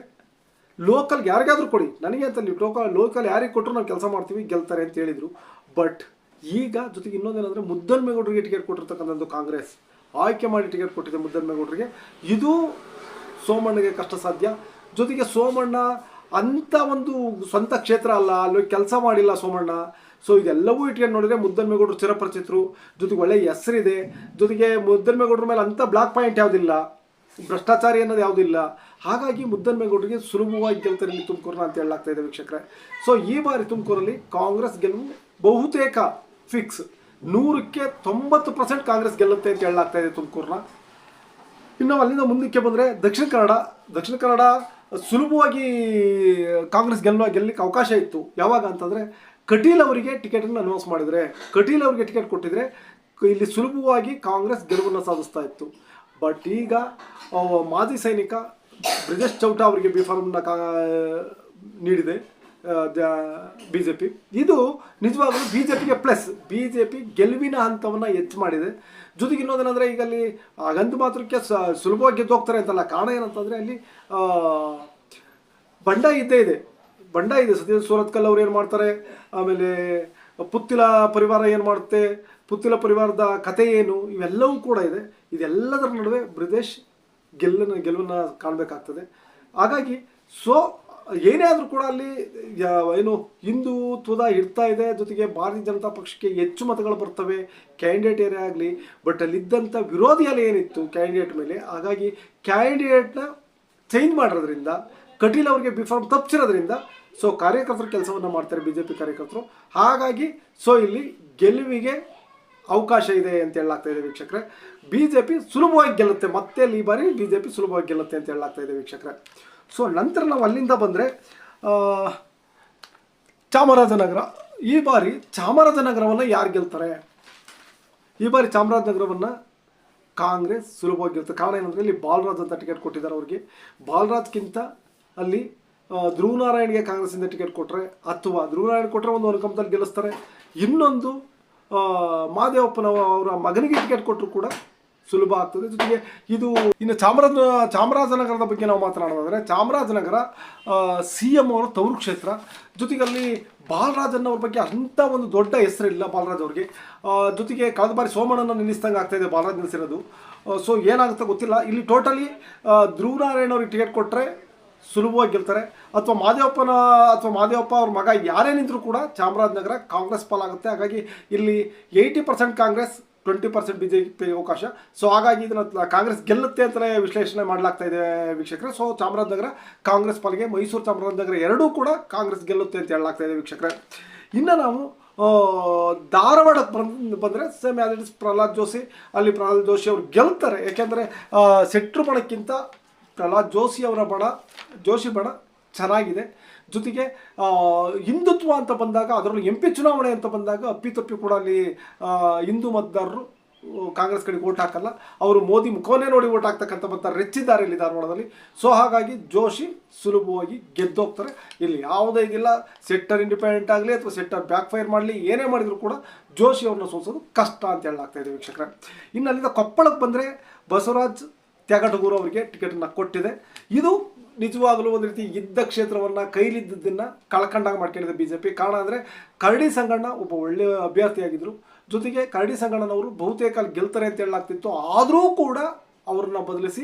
ಲೋಕಲ್ಗೆ ಯಾರಿಗಾದರೂ ಕೊಡಿ. ನನಗೆ ಅಂತ ನೀವು ಲೋಕಲ್ ಲೋಕಲ್ ಯಾರಿಗೆ ಕೊಟ್ಟರು ನಾವು ಕೆಲಸ ಮಾಡ್ತೀವಿ, ಗೆಲ್ತಾರೆ ಅಂತ ಹೇಳಿದರು. ಬಟ್ ಈಗ ಜೊತೆಗೆ ಇನ್ನೊಂದೇನೆಂದರೆ ಮುದ್ದನ್ಮೇಗೌಡರಿಗೆ ಟಿಕೆಟ್ ಕೊಟ್ಟಿರ್ತಕ್ಕಂಥದ್ದು ಕಾಂಗ್ರೆಸ್. ಆಯ್ಕೆ ಮಾಡಿ ಟಿಕೆಟ್ ಕೊಟ್ಟಿದೆ ಮುದ್ದನ್ಮೇಗೌಡರಿಗೆ. ಇದು ಸೋಮಣ್ಣಗೆ ಕಷ್ಟ ಸಾಧ್ಯ ಜೊತೆಗೆ ಸೋಮಣ್ಣ ಅಂಥ ಒಂದು ಸ್ವಂತ ಕ್ಷೇತ್ರ ಅಲ್ಲ ಅಲ್ಲಿ ಕೆಲಸ ಮಾಡಿಲ್ಲ ಸೋಮಣ್ಣ. ಸೊ ಇದೆಲ್ಲವೂ ಇಟ್ಕೊಂಡು ನೋಡಿದ್ರೆ ಮುದ್ದನ್ಮೇಗೌಡರು ಚಿರಪರಿಚಿತರು, ಜೊತೆಗೆ ಒಳ್ಳೆ ಹೆಸರಿದೆ, ಜೊತೆಗೆ ಮುದ್ದನ್ಮೇಗೌಡರ ಮೇಲೆ ಅಂಥ ಬ್ಲಾಕ್ ಪಾಯಿಂಟ್ ಯಾವುದಿಲ್ಲ, ಭ್ರಷ್ಟಾಚಾರಿ ಅನ್ನೋದು ಯಾವುದಿಲ್ಲ. ಹಾಗಾಗಿ ಮುದ್ದನ್ಮೇಗೌಡರಿಗೆ ಸುಲಭವಾಗಿ ಗೆಲ್ತಾರೆ ಇಲ್ಲಿ ತುಮಕೂರನ್ನ ಅಂತ ಹೇಳಲಾಗ್ತಾ ಇದೆ ವೀಕ್ಷಕರೇ. ಸೊ ಈ ಬಾರಿ ತುಮಕೂರಲ್ಲಿ ಕಾಂಗ್ರೆಸ್ ಗೆಲುವು ಬಹುತೇಕ ಫಿಕ್ಸ್ ನೂರಕ್ಕೆ ತೊಂಬತ್ತು ಪರ್ಸೆಂಟ್ ಕಾಂಗ್ರೆಸ್ ಗೆಲ್ಲುತ್ತೆ ಅಂತ ಹೇಳಲಾಗ್ತಾ ಇದೆ ತುಮಕೂರನ್ನ ಇನ್ನು ಅಲ್ಲಿಂದ ಮುಂದಕ್ಕೆ ಬಂದರೆ ದಕ್ಷಿಣ ಕನ್ನಡ ದಕ್ಷಿಣ ಕನ್ನಡ ಸುಲಭವಾಗಿ ಕಾಂಗ್ರೆಸ್ ಗೆಲ್ಲುವ ಗೆಲ್ಲಲಿಕ್ಕೆ ಅವಕಾಶ ಇತ್ತು. ಯಾವಾಗ ಅಂತಂದರೆ ಕಟೀಲ್ ಅವರಿಗೆ ಟಿಕೆಟನ್ನು ಅನೌನ್ಸ್ ಮಾಡಿದರೆ, ಕಟೀಲ್ ಅವರಿಗೆ ಟಿಕೆಟ್ ಕೊಟ್ಟಿದ್ರೆ ಇಲ್ಲಿ ಸುಲಭವಾಗಿ ಕಾಂಗ್ರೆಸ್ ಗೆಲುವನ್ನು ಸಾಧಿಸ್ತಾ ಇತ್ತು. ಬಟ್ ಈಗ ಮಾಜಿ ಸೈನಿಕ ಬ್ರಿಜೇಶ್ ಚೌಟ ಅವರಿಗೆ ಬಿ ಫಾರ್ಮ್ನ ಕಾ ನೀಡಿದೆ ಬಿ ಜೆ ಪಿ ಇದು ನಿಜವಾಗಲೂ ಬಿ ಜೆ ಪಿಗೆ ಪ್ಲಸ್ ಬಿ ಜೆ ಪಿ ಗೆಲುವಿನ ಹಂತವನ್ನು ಹೆಚ್ಚು ಮಾಡಿದೆ. ಜೊತೆಗೆ ಇನ್ನೊಂದೇನೆಂದರೆ, ಈಗ ಅಲ್ಲಿ ಗಂಧು ಮಾತ್ರಕ್ಕೆ ಸುಲಭವಾಗಿ ಗೆದ್ದು ಹೋಗ್ತಾರೆ ಅಂತಲ್ಲ, ಕಾರಣ ಏನಂತಂದರೆ, ಅಲ್ಲಿ ಬಂಡ ಇದ್ದೇ ಇದೆ. ಬಂಡಾಯ ಇದೆ. ಸದ್ಯ ಸೂರತ್ಕಲ್ ಅವ್ರು ಏನು ಮಾಡ್ತಾರೆ? ಆಮೇಲೆ ಪುತ್ತಿಲ ಪರಿವಾರ ಏನು ಮಾಡುತ್ತೆ? ಪುತ್ತಿಲ ಪರಿವಾರದ ಕಥೆ ಏನು? ಇವೆಲ್ಲವೂ ಕೂಡ ಇದೆ. ಇದೆಲ್ಲದರ ನಡುವೆ ಬ್ರಿದೇಶ್ ಗೆಲ್ಲನ, ಗೆಲುವನ್ನು ಕಾಣಬೇಕಾಗ್ತದೆ. ಹಾಗಾಗಿ, ಸೊ, ಏನೇ ಆದರೂ ಕೂಡ ಅಲ್ಲಿ ಏನು ಹಿಂದುತ್ವದ ಇರ್ತಾ ಇದೆ. ಜೊತೆಗೆ ಭಾರತೀಯ ಜನತಾ ಪಕ್ಷಕ್ಕೆ ಹೆಚ್ಚು ಮತಗಳು ಬರ್ತವೆ. ಕ್ಯಾಂಡಿಡೇಟ್ ಏನೇ ಆಗಲಿ, ಬಟ್ ಅಲ್ಲಿದ್ದಂಥ ವಿರೋಧಿ ಅಲ್ಲಿ ಏನಿತ್ತು ಕ್ಯಾಂಡಿಡೇಟ್ ಮೇಲೆ? ಹಾಗಾಗಿ ಕ್ಯಾಂಡಿಡೇಟ್ನ ಚೇಂಜ್ ಮಾಡಿರೋದ್ರಿಂದ ಕಟೀಲ್ ಅವರಿಗೆ ಬಿಫಾರ್ಮ್ ತಪ್ಪಿಸಿರೋದ್ರಿಂದ ಸೊ ಕಾರ್ಯಕರ್ತರು ಕೆಲಸವನ್ನು ಮಾಡ್ತಾರೆ ಬಿ ಜೆ ಪಿ ಕಾರ್ಯಕರ್ತರು. ಹಾಗಾಗಿ ಸೊ ಇಲ್ಲಿ ಗೆಲುವಿಗೆ ಅವಕಾಶ ಇದೆ ಅಂತ ಹೇಳಲಾಗ್ತಾ ಇದೆ ವೀಕ್ಷಕರೇ. ಬಿ ಜೆ ಪಿ ಸುಲಭವಾಗಿ ಗೆಲ್ಲುತ್ತೆ. ಮತ್ತೆ ಈ ಬಾರಿ ಬಿ ಜೆ ಪಿ ಸುಲಭವಾಗಿ ಗೆಲ್ಲುತ್ತೆ ಅಂತ ಹೇಳಲಾಗ್ತಾ ಇದೆ ವೀಕ್ಷಕರೇ. ಸೊ ನಂತರ ನಾವು ಅಲ್ಲಿಂದ ಬಂದರೆ ಚಾಮರಾಜನಗರ. ಈ ಬಾರಿ ಚಾಮರಾಜನಗರವನ್ನು ಯಾರು ಗೆಲ್ತಾರೆ? ಈ ಬಾರಿ ಚಾಮರಾಜನಗರವನ್ನು ಕಾಂಗ್ರೆಸ್ ಸುಲಭವಾಗಿ ಗೆಲ್ತಾರೆ ಕಾರಣ ಏನಂದರೆ, ಇಲ್ಲಿ ಬಾಲರಾಜ್ ಅಂತ ಟಿಕೆಟ್ ಕೊಟ್ಟಿದ್ದಾರೆ ಅವ್ರಿಗೆ. ಬಾಲರಾಜ್ಗಿಂತ ಅಲ್ಲಿ ಧ್ರುವನಾರಾಯಣ್ಗೆ ಕಾಂಗ್ರೆಸ್ಸಿಂದ ಟಿಕೆಟ್ ಕೊಟ್ಟರೆ ಅಥವಾ ಧ್ರುವನಾರಾಯಣ್ ಕೊಟ್ಟರೆ ಒಂದು ಅನುಕಂಪದಲ್ಲಿ ಗೆಲ್ಲಿಸ್ತಾರೆ. ಇನ್ನೊಂದು ಆ, ಮಾದೇವಪ್ಪನ ಅವರ ಮಗನಿಗೆ ಟಿಕೆಟ್ ಕೊಟ್ಟರು ಕೂಡ ಸುಲಭ ಆಗ್ತದೆ. ಜೊತೆಗೆ ಇದು ಇನ್ನು ಚಾಮರಾಜ ಚಾಮರಾಜನಗರದ ಬಗ್ಗೆ ನಾವು ಮಾತನಾಡೋದಾದರೆ ಚಾಮರಾಜನಗರ ಸಿ ಎಂ ಅವರ ತವರು ಕ್ಷೇತ್ರ ಜೊತೆಗೆ ಅಲ್ಲಿ ಬಾಲರಾಜನ್ ಬಗ್ಗೆ ಅಂಥ ಒಂದು ದೊಡ್ಡ ಹೆಸರಿಲ್ಲ ಬಾಲರಾಜ್ ಅವ್ರಿಗೆ. ಜೊತೆಗೆ ಕಳೆದ ಬಾರಿ ಸೋಮಣ್ಣನ ನಿಲ್ಲಿಸ್ದಂಗೆ ಆಗ್ತಾ ಇದೆ ಬಾಲರಾಜ್ ನಿಲ್ಲಿಸಿರೋದು. ಸೊ ಏನಾಗುತ್ತೆ ಗೊತ್ತಿಲ್ಲ. ಇಲ್ಲಿ ಟೋಟಲಿ ಧ್ರುವನಾರಾಯಣ ಅವ್ರಿಗೆ ಟಿಕೆಟ್ ಕೊಟ್ಟರೆ ಸುಲಭವಾಗಿ ಗೆಲ್ತಾರೆ. ಅಥವಾ ಮಾದೇವಪ್ಪನ, ಅಥವಾ ಮಾದೇವಪ್ಪ ಅವ್ರ ಮಗ ಯಾರೇ ನಿಂತರೂ ಕೂಡ ಚಾಮರಾಜನಗರ ಕಾಂಗ್ರೆಸ್ ಪಾಲಾಗುತ್ತೆ ಹಾಗಾಗಿ ಇಲ್ಲಿ eighty percent Congress twenty percent B J P ಅವಕಾಶ. ಸೊ ಹಾಗಾಗಿ ಇದನ್ನು ಕಾಂಗ್ರೆಸ್ ಗೆಲ್ಲುತ್ತೆ ಅಂತಲೇ ವಿಶ್ಲೇಷಣೆ ಮಾಡಲಾಗ್ತಾ ಇದೆ ವೀಕ್ಷಕರೇ. ಸೊ ಚಾಮರಾಜನಗರ ಕಾಂಗ್ರೆಸ್ ಪಾಲಿಗೆ ಮೈಸೂರು ಚಾಮರಾಜನಗರ ಎರಡೂ ಕೂಡ ಕಾಂಗ್ರೆಸ್ ಗೆಲ್ಲುತ್ತೆ ಅಂತ ಹೇಳಲಾಗ್ತಾ ಇದೆ ವೀಕ್ಷಕರೇ. ಇನ್ನು ನಾವು ಧಾರವಾಡಕ್ಕೆ ಬಂದು, ಬಂದರೆ ಸೇಮ್ ಆ್ಯಸ್ ಪ್ರಹ್ಲಾದ್ ಜೋಶಿ. ಅಲ್ಲಿ ಪ್ರಹ್ಲಾದ್ ಜೋಶಿ ಅವರು ಗೆಲ್ತಾರೆ. ಯಾಕೆಂದರೆ ಸೆಟ್ರು ಬಣಕ್ಕಿಂತ ಪ್ರಹ್ಲಾದ್ ಜೋಶಿ ಅವರ ಬಣ, ಜೋಶಿ ಬಣ ಚೆನ್ನಾಗಿದೆ. ಜೊತೆಗೆ ಹಿಂದುತ್ವ ಅಂತ ಬಂದಾಗ, ಅದರಲ್ಲೂ ಎಂ ಪಿ ಚುನಾವಣೆ ಅಂತ ಬಂದಾಗ ಅಪ್ಪಿತಪ್ಪಿ ಕೂಡ ಅಲ್ಲಿ ಹಿಂದೂ ಮತದಾರರು ಕಾಂಗ್ರೆಸ್ ಕಡೆಗೆ ಓಟ್ ಹಾಕಲ್ಲ. ಅವರು ಮೋದಿ ಮುಖವನ್ನೇ ನೋಡಿ ಓಟ್ ಹಾಕ್ತಕ್ಕಂಥ ಮತದಾರರು ಹೆಚ್ಚಿದ್ದಾರೆ ಇಲ್ಲಿ ಧಾರವಾಡದಲ್ಲಿ. ಸೊ, ಹಾಗಾಗಿ ಜೋಶಿ ಸುಲಭವಾಗಿ ಗೆದ್ದೋಗ್ತಾರೆ. ಇಲ್ಲಿ ಯಾವುದೇ ಇದಿಲ್ಲ. ಸೆಟ್ಟರ್ ಇಂಡಿಪೆಂಡೆಂಟ್ ಆಗಲಿ ಅಥವಾ ಸೆಟ್ಟರ್ ಬ್ಯಾಕ್ ಫೈರ್ ಮಾಡಲಿ, ಏನೇ ಮಾಡಿದರೂ ಕೂಡ ಜೋಶಿ ಅವ್ರನ್ನ ಸೋಸೋದು ಕಷ್ಟ ಅಂತ ಹೇಳಲಾಗ್ತಾ ಇದೆ ವೀಕ್ಷಕರೇ. ಇನ್ನು ಅಲ್ಲಿಂದ ಕೊಪ್ಪಳಕ್ಕೆ ಬಂದರೆ ಬಸವರಾಜ್ ತ್ಯಾಗಟಗೂರು ಅವರಿಗೆ ಟಿಕೆಟನ್ನು ಕೊಟ್ಟಿದೆ. ಇದು ನಿಜವಾಗಲೂ ಒಂದು ರೀತಿ ಇದ್ದ ಕ್ಷೇತ್ರವನ್ನು ಕೈಲಿದ್ದದ್ದನ್ನು ಕಳ್ಕೊಂಡಾಗ ಮಾಡ್ಕೊಂಡಿದೆ ಬಿ ಜೆ ಪಿ ಕಾರಣ ಅಂದರೆ ಕರಡಿ ಸಂಗಣ್ಣ ಒಬ್ಬ ಒಳ್ಳೆಯ ಅಭ್ಯರ್ಥಿಯಾಗಿದ್ದರು ಜೊತೆಗೆ ಕರಡಿ ಸಂಗಣ್ಣನವರು ಬಹುತೇಕ ಗೆಲ್ತಾರೆ ಅಂತ ಹೇಳಲಾಗ್ತಿತ್ತು. ಆದರೂ ಕೂಡ ಅವ್ರನ್ನ ಬದಲಿಸಿ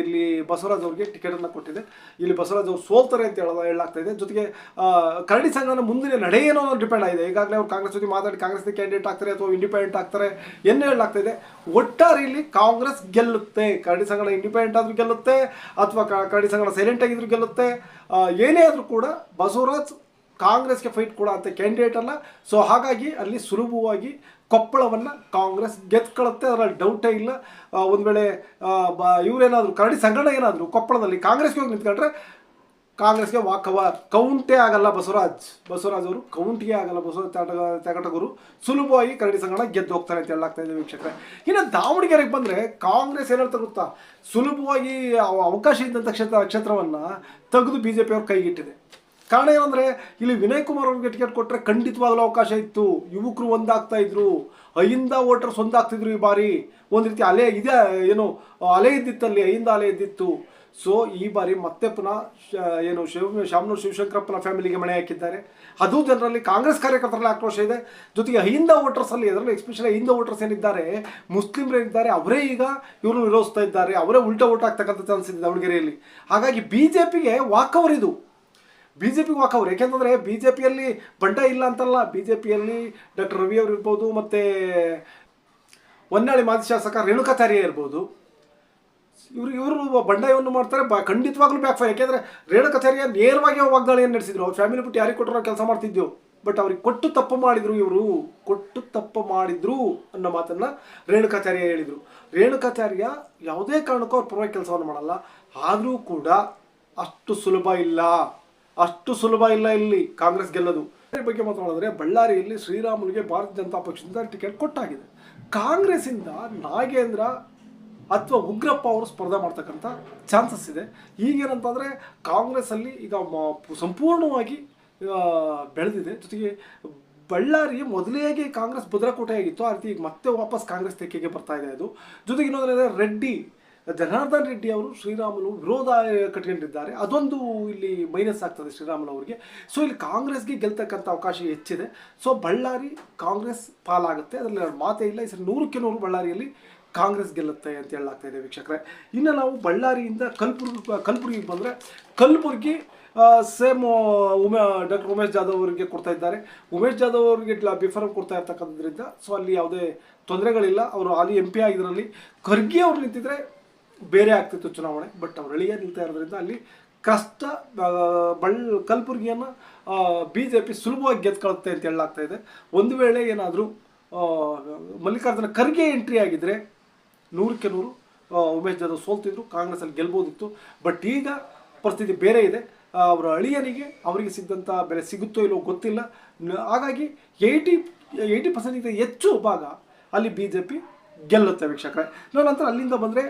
ಇಲ್ಲಿ ಬಸವರಾಜ್ ಅವ್ರಿಗೆ ಟಿಕೆಟನ್ನು ಕೊಟ್ಟಿದೆ. ಇಲ್ಲಿ ಬಸವರಾಜ್ ಅವರು ಸೋಲ್ತಾರೆ ಅಂತ ಹೇಳ ಹೇಳಲಾಗ್ತಾ ಇದೆ. ಜೊತೆಗೆ ಕರಡಿ ಸಂಘನ ಮುಂದಿನ ನಡೆ ಏನೋ ಡಿಪೆಂಡ್ ಆಗಿದೆ. ಈಗಾಗಲೇ ಅವ್ರು ಕಾಂಗ್ರೆಸ್ ಜೊತೆ ಮಾತಾಡಿ ಕಾಂಗ್ರೆಸ್ ಕ್ಯಾಂಡಿಡೇಟ್ ಆಗ್ತಾರೆ ಅಥವಾ ಇಂಡಿಪೆಂಡೆಂಟ್ ಆಗ್ತಾರೆ ಎನ್ನು ಹೇಳಲಾಗ್ತಾ ಇದೆ. ಒಟ್ಟಾರೆ ಇಲ್ಲಿ ಕಾಂಗ್ರೆಸ್ ಗೆಲ್ಲುತ್ತೆ. ಕರಡಿ ಸಂಘನ ಇಂಡಿಪೆಂಡೆಂಟ್ ಆದರೂ ಗೆಲ್ಲುತ್ತೆ, ಅಥವಾ ಕರಡಿ ಸಂಘನ ಸೈಲೆಂಟ್ ಆಗಿದ್ರು ಗೆಲ್ಲುತ್ತೆ. ಏನೇ ಆದರೂ ಕೂಡ ಬಸವರಾಜ್ ಕಾಂಗ್ರೆಸ್ಗೆ ಫೈಟ್ ಕೊಡೋ ಅಂತ ಕ್ಯಾಂಡಿಡೇಟ್ ಅಲ್ಲ. ಸೊ ಹಾಗಾಗಿ ಅಲ್ಲಿ ಸುಲಭವಾಗಿ ಕೊಪ್ಪಳವನ್ನು ಕಾಂಗ್ರೆಸ್ ಗೆದ್ಕೊಳ್ಳುತ್ತೆ ಅದರಲ್ಲಿ ಡೌಟೇ ಇಲ್ಲ. ಒಂದು ವೇಳೆ ಇವರೇನಾದರೂ ಕರಡಿ ಸಂಘಟನೆ ಏನಾದರೂ ಕೊಪ್ಪಳದಲ್ಲಿ ಕಾಂಗ್ರೆಸ್ಗೆ ಹೋಗಿ ನಿಂತ್ಕೊಂಡ್ರೆ ಕಾಂಗ್ರೆಸ್ಗೆ ವಾಕವ, ಕೌಂಟೇ ಆಗಲ್ಲ ಬಸವರಾಜ್. ಬಸವರಾಜ್ ಅವರು ಕೌಂಟಿಗೆ ಆಗಲ್ಲ ಬಸವರಾಜ್ ತ್ಯಾಟ ತ್ಯಾಗಟಗರು ಸುಲಭವಾಗಿ ಕರಡಿ ಸಂಘಟನೆ ಗೆದ್ದು ಹೋಗ್ತಾರೆ ಅಂತ ಹೇಳಲಾಗ್ತಾ ಇದೆ ವೀಕ್ಷಕರೇ. ಇನ್ನು ದಾವಣಗೆರೆಗೆ ಬಂದರೆ ಕಾಂಗ್ರೆಸ್ ಏನು ಹೇಳ್ತಾರೆ ಗೊತ್ತಾ? ಸುಲಭವಾಗಿ ಅವ- ಅವಕಾಶ ಇದ್ದಂಥ ಕ್ಷೇತ್ರ ಕ್ಷೇತ್ರವನ್ನು ತೆಗೆದು ಬಿ ಜೆ ಪಿಯವ್ರ ಕೈಗಿಟ್ಟಿದೆ ಕಾರಣ ಏನಂದ್ರೆ, ಇಲ್ಲಿ ವಿನಯ್ ಕುಮಾರ್ ಅವ್ರಿಗೆ ಟಿಕೆಟ್ ಕೊಟ್ಟರೆ ಖಂಡಿತವಾಗ್ಲೂ ಅವಕಾಶ ಇತ್ತು. ಯುವಕರು ಒಂದಾಗ್ತಾ ಇದ್ರು. ಅಹಿಂದ ವೋಟರ್ಸ್ ಒಂದಾಗ್ತಿದ್ರು ಈ ಬಾರಿ. ಒಂದು ರೀತಿ ಅಲೆ ಇದೆ, ಏನು, ಅಲೆ ಇದ್ದಿತ್ತಲ್ಲಿ, ಅಹಿಂದ ಅಲೆ ಇದ್ದಿತ್ತು. ಸೊ ಈ ಬಾರಿ ಮತ್ತೆ ಪುನಃ ಏನು, ಶಿವ, ಶಾಮನೂರು ಶಿವಶಂಕರಪ್ಪನ ಫ್ಯಾಮಿಲಿಗೆ ಮಣೆ ಹಾಕಿದ್ದಾರೆ. ಅದು ಜನರಲ್ಲಿ ಕಾಂಗ್ರೆಸ್ ಕಾರ್ಯಕರ್ತರಲ್ಲಿ ಆಕ್ರೋಶ ಇದೆ. ಜೊತೆಗೆ ಅಹಿಂದ ವೋಟರ್ಸಲ್ಲಿ ಅದರಲ್ಲಿ ಎಸ್ಪೆಷಲಿ ಅಹಿಂದ ವೋಟರ್ಸ್ ಏನಿದ್ದಾರೆ, ಮುಸ್ಲಿಮ್ರು ಏನಿದ್ದಾರೆ, ಅವರೇ ಈಗ ಇವರು ವಿರೋಧಿಸ್ತಾ ಇದ್ದಾರೆ. ಅವರೇ ಉಲ್ಟಾ ಓಟ್ ಆಗ್ತಕ್ಕಂಥ ಚಾನ್ಸ್ ಇದೆ ದಾವಣಗೆರೆಯಲ್ಲಿ. ಹಾಗಾಗಿ ಬಿ ಜೆ ಪಿಗೆ ವಾಕವರ್ ಇದು ಬಿ ಜೆ ಪಿಗೆ ವಾಕವ್ರು ಯಾಕೆಂತಂದರೆ ಬಿ ಜೆ ಪಿಯಲ್ಲಿ ಬಂಡ ಇಲ್ಲ ಅಂತಲ್ಲ. ಬಿ ಜೆ ಪಿಯಲ್ಲಿ ಡಾಕ್ಟರ್ ರವಿ ಅವರು ಇರ್ಬೋದು, ಮತ್ತು ಹೊನ್ನಾಳಿ ಮಾಜಿ ಶಾಸಕ ರೇಣುಕಾಚಾರ್ಯ ಇರ್ಬೋದು. ಇವರು ಇವರು ಬಂಡಾಯವನ್ನು ಮಾಡ್ತಾರೆ. ಬ, ಖಂಡಿತವಾಗ್ಲೂ ಬ್ಯಾಕ್ ಫೈರ್ ಯಾಕೆಂದರೆ ರೇಣುಕಾಚಾರ್ಯ ನೇರವಾಗಿ ವಾಗ್ದಾಳಿಯನ್ನು ನಡೆಸಿದ್ರು. ಅವ್ರ ಫ್ಯಾಮಿಲಿ ಬಿಟ್ಟು ಯಾರಿಗೆ ಕೊಟ್ಟರು ಕೆಲಸ ಮಾಡ್ತಿದ್ದೆವು ಬಟ್ ಅವ್ರಿಗೆ ಕೊಟ್ಟು ತಪ್ಪು ಮಾಡಿದ್ರು ಇವರು. ಕೊಟ್ಟು ತಪ್ಪು ಮಾಡಿದ್ರು ಅನ್ನೋ ಮಾತನ್ನು ರೇಣುಕಾಚಾರ್ಯ ಹೇಳಿದರು. ರೇಣುಕಾಚಾರ್ಯ ಯಾವುದೇ ಕಾರಣಕ್ಕೂ ಅವ್ರ ಪರವಾಗಿ ಕೆಲಸವನ್ನು ಮಾಡಲ್ಲ. ಆದರೂ ಕೂಡ ಅಷ್ಟು ಸುಲಭ ಇಲ್ಲ. ಅಷ್ಟು ಸುಲಭ ಇಲ್ಲ ಇಲ್ಲಿ ಕಾಂಗ್ರೆಸ್ ಗೆಲ್ಲೋದು. ಅದೇ ಬಗ್ಗೆ ಮಾತನಾಡಿದ್ರೆ ಬಳ್ಳಾರಿಯಲ್ಲಿ ಶ್ರೀರಾಮುಲುಗೆ ಭಾರತೀಯ ಜನತಾ ಪಕ್ಷದಿಂದ ಟಿಕೆಟ್ ಕೊಟ್ಟಾಗಿದೆ. ಕಾಂಗ್ರೆಸ್ಸಿಂದ ನಾಗೇಂದ್ರ ಅಥವಾ ಉಗ್ರಪ್ಪ ಅವರು ಸ್ಪರ್ಧೆ ಮಾಡ್ತಕ್ಕಂಥ ಚಾನ್ಸಸ್ ಇದೆ. ಈಗೇನಂತಂದರೆ ಕಾಂಗ್ರೆಸ್ಸಲ್ಲಿ ಈಗ ಸಂಪೂರ್ಣವಾಗಿ ಬೆಳೆದಿದೆ. ಜೊತೆಗೆ ಬಳ್ಳಾರಿ ಮೊದಲೇಗೆ ಕಾಂಗ್ರೆಸ್ ಭದ್ರಕೋಟೆ ಆಗಿತ್ತು ಆ ರೀತಿ ಈಗ ಮತ್ತೆ ವಾಪಸ್ ಕಾಂಗ್ರೆಸ್ ತೆಕ್ಕೆಗೆ ಬರ್ತಾ ಇದೆ ಅದು. ಜೊತೆಗೆ ಇನ್ನೊಂದ್ರೆ ರೆಡ್ಡಿ ಜನಾರ್ದನ್ ರೆಡ್ಡಿ ಅವರು ಶ್ರೀರಾಮುಲು ವಿರೋಧ ಕಟ್ಕೊಂಡಿದ್ದಾರೆ. ಅದೊಂದು ಇಲ್ಲಿ ಮೈನಸ್ ಆಗ್ತದೆ ಶ್ರೀರಾಮುಲು ಅವರಿಗೆ. ಸೊ ಇಲ್ಲಿ ಕಾಂಗ್ರೆಸ್ಗೆ ಗೆಲ್ತಕ್ಕಂಥ ಅವಕಾಶ ಹೆಚ್ಚಿದೆ. ಸೊ ಬಳ್ಳಾರಿ ಕಾಂಗ್ರೆಸ್ ಪಾಲಾಗುತ್ತೆ. ಅದರಲ್ಲಿ ಮಾತೇ ಇಲ್ಲ. ಈ ನೂರಕ್ಕೆ ನೂರು ಬಳ್ಳಾರಿಯಲ್ಲಿ ಕಾಂಗ್ರೆಸ್ ಗೆಲ್ಲುತ್ತೆ ಅಂತ ಹೇಳಲಾಗ್ತಾ ಇದೆ ವೀಕ್ಷಕರೇ. ಇನ್ನು ನಾವು ಬಳ್ಳಾರಿಯಿಂದ ಕಲ್ಬುರ್ಗಿ, ಕಲ್ಬುರ್ಗಿಗೆ ಬಂದರೆ ಕಲ್ಬುರ್ಗಿ ಸೇಮ್, ಉಮೇ, ಡಾಕ್ಟರ್ ಉಮೇಶ್ ಜಾಧವ್ ಅವರಿಗೆ ಕೊಡ್ತಾ ಇದ್ದಾರೆ. ಉಮೇಶ್ ಜಾಧವ್ ಅವರಿಗೆ ಬಿಫರ್ ಕೊಡ್ತಾ ಇರ್ತಕ್ಕಂಥದ್ರಿಂದ, ಸೊ ಅಲ್ಲಿ ಯಾವುದೇ ತೊಂದರೆಗಳಿಲ್ಲ. ಅವರು ಹಾಲಿ ಎಂ ಪಿ ಆಗಿದ್ರಲ್ಲಿ ಖರ್ಗೆ ಅವ್ರು ನಿಂತಿದ್ರೆ ಬೇರೆ ಆಗ್ತಿತ್ತು ಚುನಾವಣೆ ಬಟ್ ಅವ್ರು ಎಳಿಯ ನಿಲ್ತಾ ಇರೋದ್ರಿಂದ ಅಲ್ಲಿ ಕಷ್ಟ ಬಳ್, ಕಲಬುರಗಿಯನ್ನು ಬಿ ಜೆ ಪಿ ಸುಲಭವಾಗಿ ಗೆದ್ಕೊಳ್ಳುತ್ತೆ ಅಂತ ಹೇಳಲಾಗ್ತಾ ಇದೆ. ಒಂದು ವೇಳೆ ಏನಾದರೂ ಮಲ್ಲಿಕಾರ್ಜುನ ಖರ್ಗೆ ಎಂಟ್ರಿ ಆಗಿದ್ದರೆ ನೂರಕ್ಕೆ ನೂರು ಉಮೇಶ್ ಜಾಧವ್ ಸೋಲ್ತಿದ್ರು, ಕಾಂಗ್ರೆಸ್ಸಲ್ಲಿ ಗೆಲ್ಬೋದಿತ್ತು. ಬಟ್ ಈಗ ಪರಿಸ್ಥಿತಿ ಬೇರೆ ಇದೆ. ಅವರ ಅಳಿಯನಿಗೆ ಅವರಿಗೆ ಸಿದ್ದಂಥ ಬೆಲೆ ಸಿಗುತ್ತೋ ಇಲ್ಲವೋ ಗೊತ್ತಿಲ್ಲ. ಹಾಗಾಗಿ ಏಯ್ಟಿ ಏಯ್ಟಿ ಪರ್ಸೆಂಟಿಂದ ಹೆಚ್ಚು ಭಾಗ ಅಲ್ಲಿ ಬಿ ಜೆ ಪಿ ಗೆಲ್ಲುತ್ತೆ ವೀಕ್ಷಕರೇ. ನಂತರ ಅಲ್ಲಿಂದ ಬಂದರೆ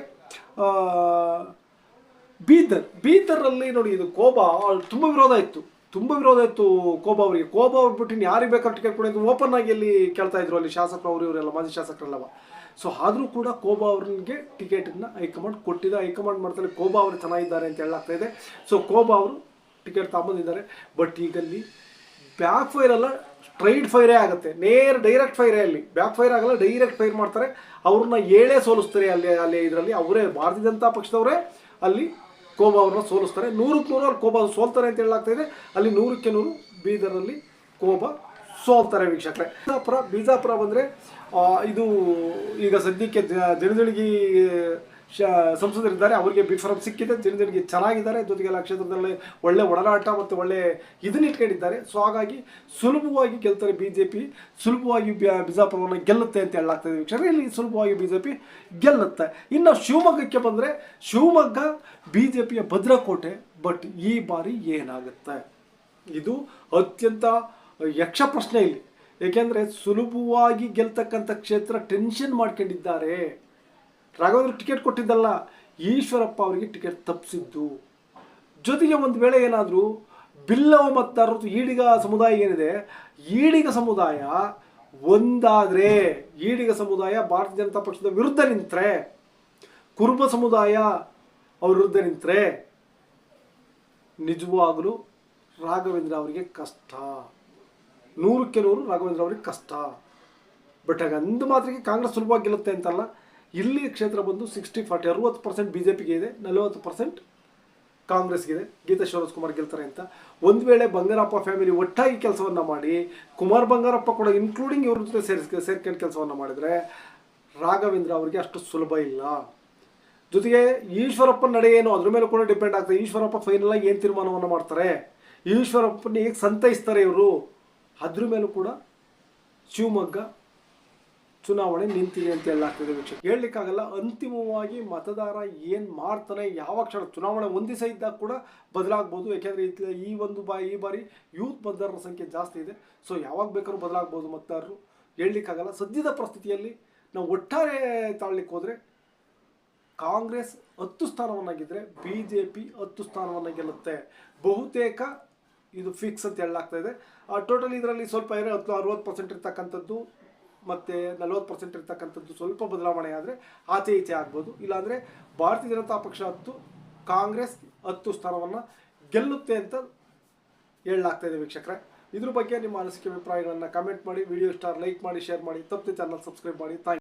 ಬೀದರ್. ಬೀದರಲ್ಲಿ ನೋಡಿ ಇದು ಕೋಬಾ ತುಂಬ ವಿರೋಧ ಇತ್ತು. ತುಂಬ ವಿರೋಧ ಇತ್ತು ಕೋಬಾ ಅವರಿಗೆ. ಕೋಬಾ ಅವ್ರು ಬಿಟ್ಟು ಯಾರಿಗೆ ಬೇಕಾದ್ರೂ ಟಿಕೆಟ್ ಕೊಡಿ. ಓಪನ್ ಆಗಿ ಅಲ್ಲಿ ಕೇಳ್ತಾ ಇದ್ರು ಅಲ್ಲಿ ಶಾಸಕರು, ಅವರು ಇವರೆಲ್ಲ ಮಾಜಿ ಶಾಸಕರೆಲ್ಲವ. ಸೊ ಆದರೂ ಕೂಡ ಕೋಬಾ ಅವ್ರಿಗೆ ಟಿಕೆಟನ್ನು ಹೈಕಮಾಂಡ್ ಕೊಟ್ಟಿದೆ. ಹೈಕಮಾಂಡ್ ಮಾಡ್ತಾರೆ ಕೋಬಾ ಅವರು ಚೆನ್ನಾಗಿದ್ದಾರೆ ಅಂತ ಹೇಳಾಗ್ತಾ ಇದೆ. ಸೊ ಕೋಬಾ ಅವರು ಟಿಕೆಟ್ ತಗೊಂಬಂದಿದ್ದಾರೆ. ಬಟ್ ಈಗಲ್ಲಿ ಬ್ಯಾಕ್ ಫೈರ್ ಅಲ್ಲ ಸ್ಟ್ರೈಟ್ ಫೈರೇ ಆಗುತ್ತೆ. ನೇರ ಡೈರೆಕ್ಟ್ ಫೈರೇ ಅಲ್ಲಿ. ಬ್ಯಾಕ್ ಫೈರ್ ಆಗಲ್ಲ ಡೈರೆಕ್ಟ್ ಫೈರ್ ಮಾಡ್ತಾರೆ. ಅವ್ರನ್ನ ಏಳೇ ಸೋಲಿಸ್ತಾರೆ ಅಲ್ಲಿ ಅಲ್ಲಿ ಇದರಲ್ಲಿ. ಅವರೇ, ಭಾರತೀಯ ಜನತಾ ಪಕ್ಷದವರೇ ಅಲ್ಲಿ ಕೋಬಾ ಅವ್ರನ್ನ ಸೋಲಿಸ್ತಾರೆ. ನೂರಕ್ಕೆ ನೂರು ಅವ್ರು ಕೋಬಾ ಸೋಲ್ತಾರೆ ಅಂತ ಹೇಳಲಾಗ್ತಾ ಇದೆ. ಅಲ್ಲಿ ನೂರಕ್ಕೆ ನೂರು ಬೀದರಲ್ಲಿ ಕೋಬ ಸೋಲ್ತಾರೆ ವೀಕ್ಷಕರೇ. ಬಿಜಾಪುರ ಬಿಜಾಪುರ ಬಂದರೆ ಇದು ಈಗ ಸದ್ಯಕ್ಕೆ ದಿನದಿಣಿಗಿ ಶ, ಸಂಸದರಿದ್ದಾರೆ, ಅವರಿಗೆ ಬಿಫರಂ ಸಿಕ್ಕಿದೆ ದಿನದಿಣಿಗೆ ಚೆನ್ನಾಗಿದ್ದಾರೆ ಜೊತೆಗೆ ಕ್ಷೇತ್ರದಲ್ಲಿ ಒಳ್ಳೆ ಒಡನಾಟ ಮತ್ತು ಒಳ್ಳೆ ಇದನ್ನ ಇಟ್ಕೊಂಡಿದ್ದಾರೆ. ಸೊ ಹಾಗಾಗಿ ಸುಲಭವಾಗಿ ಗೆಲ್ತಾರೆ ಬಿ ಜೆ ಪಿ ಸುಲಭವಾಗಿ ಬಿಜಾಪುರವನ್ನು ಗೆಲ್ಲುತ್ತೆ ಅಂತ ಹೇಳಲಾಗ್ತದೆ ವೀಕ್ಷಕರೇ. ಇಲ್ಲಿ ಸುಲಭವಾಗಿ ಬಿ ಜೆ ಪಿ ಗೆಲ್ಲುತ್ತೆ. ಇನ್ನು ಶಿವಮೊಗ್ಗಕ್ಕೆ ಬಂದರೆ ಶಿವಮೊಗ್ಗ ಬಿ ಜೆ ಪಿಯ ಭದ್ರಕೋಟೆ ಬಟ್ ಈ ಬಾರಿ ಏನಾಗುತ್ತೆ? ಇದು ಅತ್ಯಂತ ಯಕ್ಷ ಪ್ರಶ್ನೆ ಇಲ್ಲಿ. ಏಕೆಂದರೆ ಸುಲಭವಾಗಿ ಗೆಲ್ತಕ್ಕಂಥ ಕ್ಷೇತ್ರ ಟೆನ್ಷನ್ ಮಾಡ್ಕೊಂಡಿದ್ದಾರೆ. ರಾಘವೇಂದ್ರ ಟಿಕೆಟ್ ಕೊಟ್ಟಿದ್ದಲ್ಲ, ಈಶ್ವರಪ್ಪ ಅವರಿಗೆ ಟಿಕೆಟ್ ತಪ್ಪಿಸಿದ್ದು ಜೊತೆಗೆ ಒಂದು ವೇಳೆ ಏನಾದರೂ ಬಿಲ್ಲವ ಮತದಾರರು ಈಡಿಗ ಸಮುದಾಯ ಏನಿದೆ, ಈಡಿಗ ಸಮುದಾಯ ಒಂದಾದರೆ, ಈಡಿಗ ಸಮುದಾಯ ಭಾರತೀಯ ಜನತಾ ಪಕ್ಷದ ವಿರುದ್ಧ ನಿಂತರೆ, ಕುರುಬ ಸಮುದಾಯ ಅವ್ರ ವಿರುದ್ಧ ನಿಂತರೆ, ನಿಜವಾಗಲೂ ರಾಘವೇಂದ್ರ ಅವರಿಗೆ ಕಷ್ಟ. ನೂರಕ್ಕೆ ನೂರು ರಾಘವೇಂದ್ರ ಅವರಿಗೆ ಕಷ್ಟ. ಬಟ್ ಹಾಗೆ ಅಂದು ಮಾತ್ರಕ್ಕೆ ಕಾಂಗ್ರೆಸ್ ಸುಲಭವಾಗಿ ಗೆಲ್ಲುತ್ತೆ ಅಂತಲ್ಲ ಇಲ್ಲಿ ಕ್ಷೇತ್ರ ಬಂದು ಸಿಕ್ಸ್ಟಿ ಫಾರ್ಟಿ ಅರುವತ್ತು ಪರ್ಸೆಂಟ್ ಬಿ ಜೆ ಪಿಗೆ ಇದೆ, ನಲವತ್ತು ಪರ್ಸೆಂಟ್ ಕಾಂಗ್ರೆಸ್ಗಿದೆ ಗೀತಾ ಶಿವರಾಜ್ ಕುಮಾರ್ ಗೆಲ್ತಾರೆ ಅಂತ. ಒಂದು ವೇಳೆ ಬಂಗಾರಪ್ಪ ಫ್ಯಾಮಿಲಿ ಒಟ್ಟಾಗಿ ಕೆಲಸವನ್ನು ಮಾಡಿ, ಕುಮಾರ್ ಬಂಗಾರಪ್ಪ ಕೂಡ ಇನ್ಕ್ಲೂಡಿಂಗ್ ಇವ್ರ ಜೊತೆ ಸೇರಿಸ್, ಸೇರ್ಕೊಂಡು ಕೆಲಸವನ್ನು ಮಾಡಿದರೆ ರಾಘವೇಂದ್ರ ಅವರಿಗೆ ಅಷ್ಟು ಸುಲಭ ಇಲ್ಲ. ಜೊತೆಗೆ ಈಶ್ವರಪ್ಪನ ನಡೆ ಏನು, ಅದ್ರ ಮೇಲೆ ಕೂಡ ಡಿಪೆಂಡ್ ಆಗ್ತದೆ. ಈಶ್ವರಪ್ಪ ಫೈನಲ್ ಆಗಿ ಏನು ತೀರ್ಮಾನವನ್ನು ಮಾಡ್ತಾರೆ? ಈಶ್ವರಪ್ಪನ ಹೇಗೆ ಸಂತೈಸ್ತಾರೆ ಇವರು? ಅದ್ರ ಮೇಲೂ ಕೂಡ ಶಿವಮೊಗ್ಗ ಚುನಾವಣೆ ನಿಂತಿದೆ ಅಂತ ಹೇಳಲಾಗ್ತಿದೆ ವೀಕ್ಷಕ ಹೇಳಲಿಕ್ಕಾಗಲ್ಲ, ಅಂತಿಮವಾಗಿ ಮತದಾರ ಏನು ಮಾಡ್ತಾನೆ, ಯಾವ ಕ್ಷಣ ಚುನಾವಣೆ ಒಂದು ದಿವಸ ಇದ್ದಾಗ ಕೂಡ ಬದಲಾಗ್ಬೋದು. ಯಾಕೆಂದರೆ ಈ ಒಂದು ಬಾ, ಈ ಬಾರಿ ಯೂತ್ ಮತದಾರರ ಸಂಖ್ಯೆ ಜಾಸ್ತಿ ಇದೆ. ಸೊ ಯಾವಾಗ ಬೇಕಾದ್ರೂ ಬದಲಾಗ್ಬೋದು ಮತದಾರರು. ಹೇಳಲಿಕ್ಕಾಗಲ್ಲ, ಸದ್ಯದ ಪರಿಸ್ಥಿತಿಯಲ್ಲಿ ನಾವು ಒಟ್ಟಾರೆ ತಾಳ್ಲಿಕ್ಕೆ ಹೋದರೆ ಕಾಂಗ್ರೆಸ್ ಹತ್ತು ಸ್ಥಾನವನ್ನು ಗೆದ್ದರೆ ಬಿ ಜೆ ಪಿ ಹತ್ತು ಸ್ಥಾನವನ್ನು ಗೆಲ್ಲುತ್ತೆ ಬಹುತೇಕ ಇದು ಫಿಕ್ಸ್ ಅಂತ ಹೇಳಲಾಗ್ತಾ ಇದೆ. ಟೋಟಲ್ ಇದರಲ್ಲಿ ಸ್ವಲ್ಪ ಏನೇ ಹತ್ತು, ಅರುವತ್ತು ಪರ್ಸೆಂಟ್ ಇರ್ತಕ್ಕಂಥದ್ದು ಮತ್ತು ನಲವತ್ತು ಪರ್ಸೆಂಟ್ ಇರ್ತಕ್ಕಂಥದ್ದು ಸ್ವಲ್ಪ ಬದಲಾವಣೆ ಆದರೆ ಆಚೆ ಈಚೆ ಆಗ್ಬೋದು. ಇಲ್ಲಾಂದರೆ ಭಾರತೀಯ ಜನತಾ ಪಕ್ಷ ಹತ್ತು, ಕಾಂಗ್ರೆಸ್ ಹತ್ತು ಸ್ಥಾನವನ್ನು ಗೆಲ್ಲುತ್ತೆ ಅಂತ ಹೇಳಲಾಗ್ತಾ ಇದೆ ವೀಕ್ಷಕರೇ. ಇದ್ರ ಬಗ್ಗೆ ನಿಮ್ಮ ಅನಿಸಿಕೆ, ಅಭಿಪ್ರಾಯಗಳನ್ನು ಕಮೆಂಟ್ ಮಾಡಿ ವಿಡಿಯೋ ಸ್ಟಾರ್ ಲೈಕ್ ಮಾಡಿ ಶೇರ್ ಮಾಡಿ, ತಪ್ಪದೆ ಚಾನಲ್ ಸಬ್ಸ್ಕ್ರೈಬ್ ಮಾಡಿ. ಥ್ಯಾಂಕ್